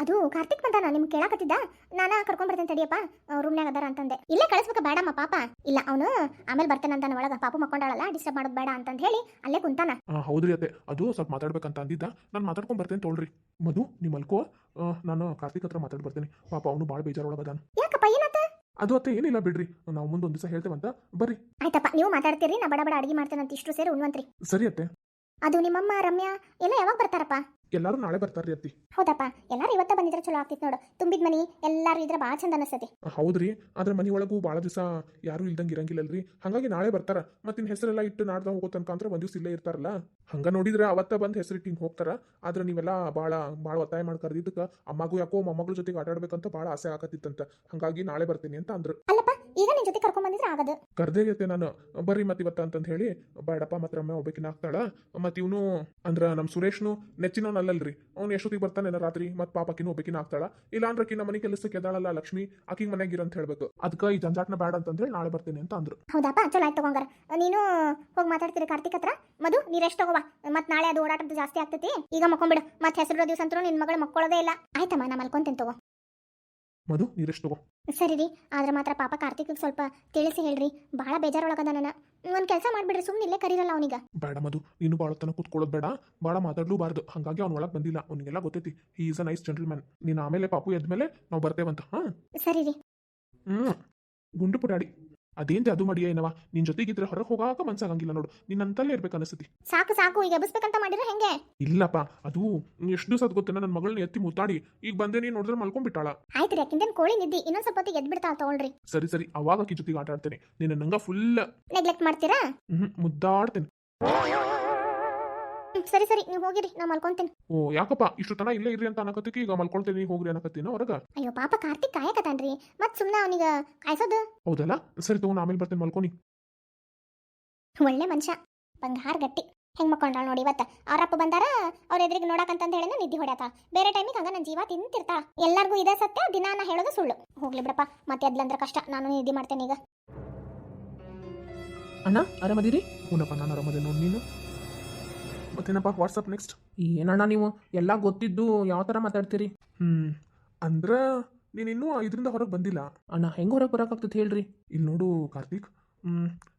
ಅದು ಕಾರ್ತಿಕ್ ಬಂದಾನ ನಿಮ್ಗೆ ಕೇಳಾಕತ್ತಿದ್ದ? ನಾನ ಕರ್ಕೊಂಡ್ ಬರ್ತೇನೆ ತಡಿಯಪ್ಪ ರೂಮ್ನಾಗ ಅದಾರ ಅಂತಂದೆ. ಇಲ್ಲೇ ಕಳಿಸ್ಬೇಕ ಬೇಡಮ್ಮ ಪಾಪ. ಇಲ್ಲ ಅವನು ಆಮೇಲೆ ಬರ್ತೇನೆ ಅಂತಾನ ಒಳಗ ಪಾಪು ಮಕ್ಕೊಂಡಾಳಲ್ಲ ಡಿಸ್ಟರ್ಬ್ ಮಾಡೋದು ಬೇಡ ಅಂತಂದ ಹೇಳಿ ಅಲ್ಲೇ ಕುಂತಾನ. ಹೌದ್ರಿ ಅತ್ತೆ ಅದು ಸ್ವಲ್ಪ ಮಾತಾಡ್ಬೇಕಂತ ಅಂದಿದ್ದ. ನಾನು ಮಾತಾಡ್ಕೊಂಡ್ ಬರ್ತೇನೆ ತೊಳ್ರಿ. ಮಧು ನಿಮ್ಮ ಅಲ್ಕೋ ನಾನು ಕಾರ್ತಿಕ್ ಹತ್ರ ಮಾತಾಡ್ ಬರ್ತೀನಿ. ಪಾಪ ಅವನು ಭಾಳ ಬೇಜಾರೊಳಗದಾನ ಯಾಕಪ್ಪ ಏನಾತ? ಅದು ಅತ್ತೆ ಏನಿಲ್ಲ ಬಿಡ್ರಿ. ನಾವು ಮುಂದೊಂದ್ ದಿವಸ ಅಂತ. ಬರ್ರಿ. ಆಯ್ತಪ್ಪ ನೀವು ಮಾತಾಡ್ತೀರಿ ನಾ ಬಡ ಬಡ ಅಡಿಗೆ ಮಾಡ್ತೇನೆ ಅಂತ ಇಷ್ಟು ಸೇರಿ ಉಣ್ವಂತ್ರಿ. ಸರಿ ಅತ್ತೆ. ಅದು ನಿಮ್ಮಮ್ಮ ರಮ್ಯಾ ಎಲ್ಲ ಯಾವಾಗ ಬರ್ತಾರಪ್ಪ? ಎಲ್ಲಾರು ನಾಳೆ ಬರ್ತಾರ್ರಿ ಅತ್ತಿ. ಹೌದಪ್ಪ ಎಲ್ಲಾರು ಇವತ್ತ ಬಂದಿದ್ರೆ ಚಲೋ ಆಗ್ತಿತ್ತು ನೋಡು. ತುಂಬಿದ ಮನಿ ಎಲ್ಲಾರು ಇದ್ರೆ ಭಾಳ ಚಂದ ಅನಸ್ತತಿ. ಹೌದ್ರಿ ಆದ್ರೆ ಮನಿ ಒಳಗೂ ಭಾಳ ದಿವಸ ಯಾರು ಇಲ್ದಂಗೆ ಇರಂಗಿಲ್ಲಲ್ರಿ. ಹಂಗಾಗಿ ನಾಳೆ ಬರ್ತಾರ. ಮತ್ತಿನ್ ಹೆಸರೆಲ್ಲ ಇಟ್ಟು ನಾಡ್ದ ಹೋಗೋ ತನಕ ಅಂದ್ರೆ ಒಂದ್ ದಿವ್ಸ ಇಲ್ಲೇ ಇರ್ತಾರಲ್ಲ. ಹಂಗ ನೋಡಿದ್ರೆ ಅವತ್ತ ಬಂದ್ ಹೆಸರಿಟ್ಟು ಹಿಂಗ್ ಹೋಗ್ತಾರ. ಆದ್ರೆ ನೀವೆಲ್ಲ ಭಾಳ ಭಾಳ ಒತ್ತಾಯ ಮಾಡಿ ಕರೆದಿದ್ದಕ್ಕ ಅಮ್ಮಗೂ ಯಾಕೋ ಮೊಮ್ಮಗಳ ಜೊತೆಗೆ ಆಟಾಡ್ಬೇಕಂತ ಬಾಳ ಭಾಳ ಆಸೆ ಆಗತ್ತಿತ್ತಂತ ಹಂಗಾಗಿ ನಾಳೆ ಬರ್ತೀನಿ ಅಂತ ಅಂದ್ರು. ಅಲ್ಲಪ್ಪ ಈಗ ನಿನ್ ಜೊತೆ ಕರ್ಕೊಂಡ್ ಬಂದಿದ್ರೆ ಆಗದು. ಕರ್ದೇ ಇರುತ್ತೆ ನಾನು. ಬರ್ರಿ ಮತ್ ಇವತ್ತ ಅಂತ ಹೇಳಿ. ಬೇಡಪ್ಪ ಮತ್ತೆ ಅಮ್ಮ ಒಬ್ಬಕಿನ ಆಗ್ತಾಳ. ಮತ್ತೆ ಇವನು ಅಂದ್ರ ನಮ್ ಸುರೇಶ್ನು ನೆಚ್ಚಿನವನಲ್ಲಲ್ರಿ ಅವ್ನು ಎಷ್ಟೊತ್ತಿಗೆ ಬರ್ತಾನೆ ರಾತ್ರಿ? ಮತ್ತೆ ಕಿನ್ನು ಒಬ್ಬಕಿನ ಆಗ್ತಾಳ? ಇಲ್ಲ ಅಂದ್ರೆ ಆಕಿ ಮನೆ ಕೆಲಸಕ್ಕೆ ಎದ್ದಾಳಲ್ಲ ಲಕ್ಷ್ಮಿ? ಆಕಿಗೆ ಮನೆಗೆ ಅಂತ ಹೇಳ್ಬೇಕು. ಅದಕ್ಕೆ ಈ ಜಂಜಾಟ್ನ ಬೇಡ ಅಂತಂದ್ರೆ ನಾಳೆ ಬರ್ತೀನಿ ಅಂತ ಅಂದ್ರು. ಹೌದಪ್ಪ, ಚಲೋ ಆಯ್ತು ತಗೊಂಗಾರ. ನೀನು ಹೋಗಿ ಮಾತಾಡ್ತೀರಿ ಕಾರ್ತಿಕ್ ಹತ್ರ? ಮಧು ನೀ ರೆಸ್ಟ್ ತಗೋವ? ಮತ್ ನಾಳೆ ಅದು ಓಡಾಟದ್ದು ಜಾಸ್ತಿ ಆಗ್ತೈತಿ. ಈಗ ಮಕ್ಕೊಂಬಿಡು. ಮತ್ತೆ ಹೆಸರು ದಿವಸ ಅಂತೂ ನಿನ್ ಮಗಳು ಮಕ್ಕೊಳ್ಳೋದೇ ಇಲ್ಲ. ಆಯ್ತಮ್ಮ, ನಾ ಮಲ್ಕೊಂತೀನಿ ತಗೋ. ಮಧು ನೀರೆಷ್ಟು ತಗೋ. ಸರಿ ರೀ ಆದ್ರೆ ಮಾತ್ರ ಪಾಪ ಕಾರ್ತಿಕ್ ಸ್ವಲ್ಪ ತಿಳಿಸಿ ಹೇಳ್ರಿ. ಬಹಳ ಬೇಜಾರೊಳಗದ ನನ್ನ ಒಂದ್ ಕೆಲಸ ಮಾಡ್ಬಿಡ್ರಿ ಸುಮ್ಮನೆ ಇಲ್ಲೇ ಕರೀರಲ್ಲ ಅವನಿಗ. ಬೇಡ ಮಧು ನೀನು ಭಾಳ ತನ ಕೂತ್ಕೊಳ್ಳೋದು ಬೇಡ. ಭಾಳ ಮಾತಾಡ್ಲೂಬಾರ್ದು. ಹಂಗಾಗಿ ಅವ್ನ ಒಳಗೆ ಬಂದಿಲ್ಲ. ಅವ್ನಿಗೆಲ್ಲ ಗೊತ್ತೈತಿ. He is a nice gentleman ನೀನು ಆಮೇಲೆ ಪಾಪು ಎದ್ಮೇಲೆ ನಾವು ಬರ್ತೇವಂತ ಹಾ? ಸರಿ ರೀ. ಹ್ಮ್. ಗುಂಡು ಪುಟಾಡಿ. ಅದೇನ್ ಅದು ಮಾಡಿಯ ಏನವ ನಿನ್ ಜೊತೆಗಿದ್ರೆ ಹೊರಗೆ ಹೋಗಾಕ ಮನ್ಸಾಗಂಗಿಲ್ಲ ನೋಡು. ನಿನ್ ಅಂತಲ್ಲೇ ಇರ್ಬೇಕು ಅನಿಸ್ತತಿ. ಸಾಕು ಸಾಕು ಈಗ ಎಬ್ಬಿಸ್ಬೇಕಂತ ಮಾಡಿದ್ರೆ ಹೆಂಗೆ? ಇಲ್ಲಪ್ಪ ಅದು ಎಷ್ಟು ದಿವಸ ಗೊತ್ತೇನ? ನನ್ನ ಮಗಳನ್ನ ಎತ್ತಿ ಮುತ್ತಾಡಿ. ಈಗ ಬಂದೆ ನೀನ್ ನೋಡಿದ್ರೆ ಮಲ್ಕೊಂಡ್ಬಿಟ್ಟಾಳ. ಆಯ್ತು ರೀ ಕೋಳಿ ನಿದ್ದಿ. ಇನ್ನೊಂದ್ ಸ್ವಲ್ಪ ಹೊತ್ತಿಗೆ ಎದ್ಬಿಡ್ತಾಳ ತಗೊಳ್ರಿ. ಸರಿ ಸರಿ ಅವಾಗ ಆಕಿ ಜೊತೆಗೆ ಆಟ ಆಡ್ತೇನೆ. ನಿನ್ನ ನಂಗ ಫುಲ್ ನೆಗ್ಲೆಕ್ಟ್ ಮಾಡ್ತೀರಾ? ಹ್ಮ್ ಮುದ್ದಾಡ್ತೇನೆ. ಸರಿ ಸರಿ ನೀವು ಹೋಗಿರಿ ನಾ ಮಲ್ಕೊಂತೀನಿ. ಓ ಯಾಕಪ್ಪ? ಇಷ್ಟು ತನ ಇಲ್ಲೇ ಇರ್ರಿ ಅಂತ ಅನ್ನಕತ್ತಿಗೆ ಈಗ ಮಲ್ಕೊಳ್ತೇನೆ ಹೋಗ್ರಿ ಅನ್ನಕತ್ತೀನ ಹೊರಗ? ಅಯ್ಯೋ ಪಾಪ ಕಾರ್ತಿಕ್ ಕಾಯಕತಾನ್ರಿ ಮತ್ ಸುಮ್ನ ಅವನಿಗ ಕಾಯ್ಸೋದು? ಹೌದಲ್ಲ? ಸರಿ ತಗೊಂಡು ಆಮೇಲೆ ಬರ್ತೀನಿ ಮಲ್ಕೊನಿ. ಒಳ್ಳೆ ಮನುಷ್ಯ. ಬಂಗಾರ ಗಟ್ಟಿ. ಹೆಂಗ್ ಮಕ್ಕೊಂಡಾಳ ನೋಡಿ ಇವತ್ತ? ಅವರಪ್ಪ ಬಂದಾರ ಅವ್ರ ಎದುರಿಗೆ ಅಂತ ಹೇಳಿ ನಿದ್ದಿ ಹೊಡ್ಯಾತ. ಬೇರೆ ಟೈಮಿಗೆ ಹಂಗ ನನ್ನ ಜೀವ ತಿಂತಿರ್ತಾ ಎಲ್ಲಾರ್ಗೂ ಇದೇ ಸತ್ಯ ದಿನ ನಾ ಹೇಳೋದು ಸುಳ್ಳು. ಹೋಗ್ಲಿ ಬಿಡಪ್ಪ ಮತ್ತೆ ಅದ್ಲಂದ್ರೆ ಕಷ್ಟ. ನಾನು ನಿದ್ದೆ ಮಾಡ್ತೇನೆ ಈಗ. ಅಣ್ಣ ಆರಾಮದಿರಿ? ಹೂನಪ್ಪ ನಾನು ಆರಾಮದೆ ನೋಡಿ ನೀನು? ಮತ್ತೇನಪ್ಪ ವಾಟ್ಸಪ್ ನೆಕ್ಸ್ಟ್ ಏನಣ್ಣ ನೀವು? ಎಲ್ಲ ಗೊತ್ತಿದ್ದು ಯಾವ ಥರ ಮಾತಾಡ್ತೀರಿ? ಹ್ಞೂ ಅಂದ್ರೆ ನೀನು ಇನ್ನೂ ಇದರಿಂದ ಹೊರಗೆ ಬಂದಿಲ್ಲ. ಅಣ್ಣ ಹೆಂಗೆ ಹೊರಗೆ ಬರೋಕ್ಕಾಗ್ತದೆ ಹೇಳ್ರಿ. ಇಲ್ಲಿ ನೋಡು ಕಾರ್ತಿಕ್ ಹ್ಞೂ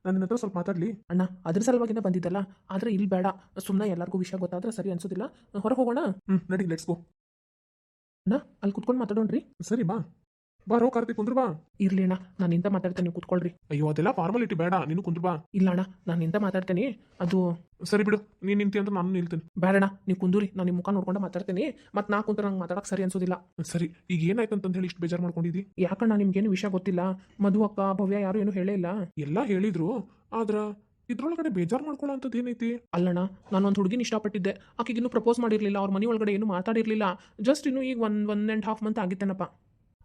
ನಾನು ನಿನ್ನ ಹತ್ರ ಸ್ವಲ್ಪ ಮಾತಾಡಲಿ. ಅಣ್ಣ ಅದ್ರ ಸಲುವಾಗಿಂದ ಬಂದಿದ್ದಲ್ಲ ಆದರೆ ಇಲ್ಲಿ ಬೇಡ. ಸುಮ್ಮನೆ ಎಲ್ಲರಿಗೂ ವಿಷಯ ಗೊತ್ತಾದ್ರೆ ಸರಿ ಅನ್ಸೋದಿಲ್ಲ. ಹೊರಗೆ ಹೋಗೋಣ? ಹ್ಞೂ ನಡಿ ಲೆಟ್ಸ್ ಗೋ ಅಣ್ಣ ಅಲ್ಲಿ ಕುತ್ಕೊಂಡು ಮಾತಾಡೋಣ್ರಿ. ಸರಿ ಬಾ. ಬಾರೋ ಕಾರ್ತಿಕ್ ಕುಂದ್ರ ಬಾ. ಇರ್ಲಿ ಅಣ್ಣ ನಾನು ನಿಂತ ಮಾತಾಡ್ತೇನೆ ನೀವು ಕುತ್ಕೊಳ್ರಿ. ಅಯ್ಯೋ ಅದೆಲ್ಲ ಫಾರ್ಮಾಲಿಟಿ ಬೇಡ ನೀನು ಕುಂದ್ರ ಬಾ. ಇಲ್ಲ ಅಣ್ಣ ನಾನು ನಿಂತ ಮಾತಾಡ್ತೇನೆ ಅದು ಸರಿ ಬಿಡು ನೀನ್ ನಿಂತಿ ಅಂತ ನಾನು ನಿಲ್ತೇನೆ. ಬೇಡಣ್ಣ ನೀವು ಕುಂದೂರಿ ನಾನು ನಿಮ್ಮ ಮುಖ ನೋಡ್ಕೊಂಡು ಮಾತಾಡ್ತೀನಿ ಮತ್ತೆ ನಾ ಕುಂತ ನಂಗೆ ಮಾತಾಡಕ್ಕೆ ಸರಿ ಅನ್ಸೋದಿಲ್ಲ. ಸರಿ ಈಗ ಏನಾಯ್ತು ಅಂತ ಹೇಳಿ ಇಷ್ಟು ಬೇಜಾರು ಮಾಡ್ಕೊಂಡಿದ್ದಿ ಯಾಕಣ್ಣ ನಿಮ್ಗೇನು ವಿಷಯ ಗೊತ್ತಿಲ್ಲ? ಮಧು ಅಕ್ಕ ಭವ್ಯ ಯಾರು ಏನು ಹೇಳೇ ಇಲ್ಲ. ಎಲ್ಲ ಹೇಳಿದ್ರು ಆದ್ರ ಇದ್ರೊಳಗಡೆ ಬೇಜಾರ್ ಮಾಡ್ಕೊಳ್ಳೋ ಅಂತದ್ ಏನೈತಿ ಅಲ್ಲಣ್ಣ ನಾನು ಒಂದು ಹುಡುಗಿನ ಇಷ್ಟಪಟ್ಟಿದ್ದೆ. ಆಕೆಗಿನ್ನೂ ಪ್ರಪೋಸ್ ಮಾಡಿರಲಿಲ್ಲ ಅವ್ರ ಮನೆ ಒಳಗಡೆ ಏನು ಮಾತಾಡಿರಲಿಲ್ಲ. ಜಸ್ಟ್ ಇನ್ನು ಈಗ ಒಂದು ಒನ್ ಆ್ಯಂಡ್ ಹಾಫ್ ಮಂತ್ ಆಗಿತ್ತೇನಪ್ಪ.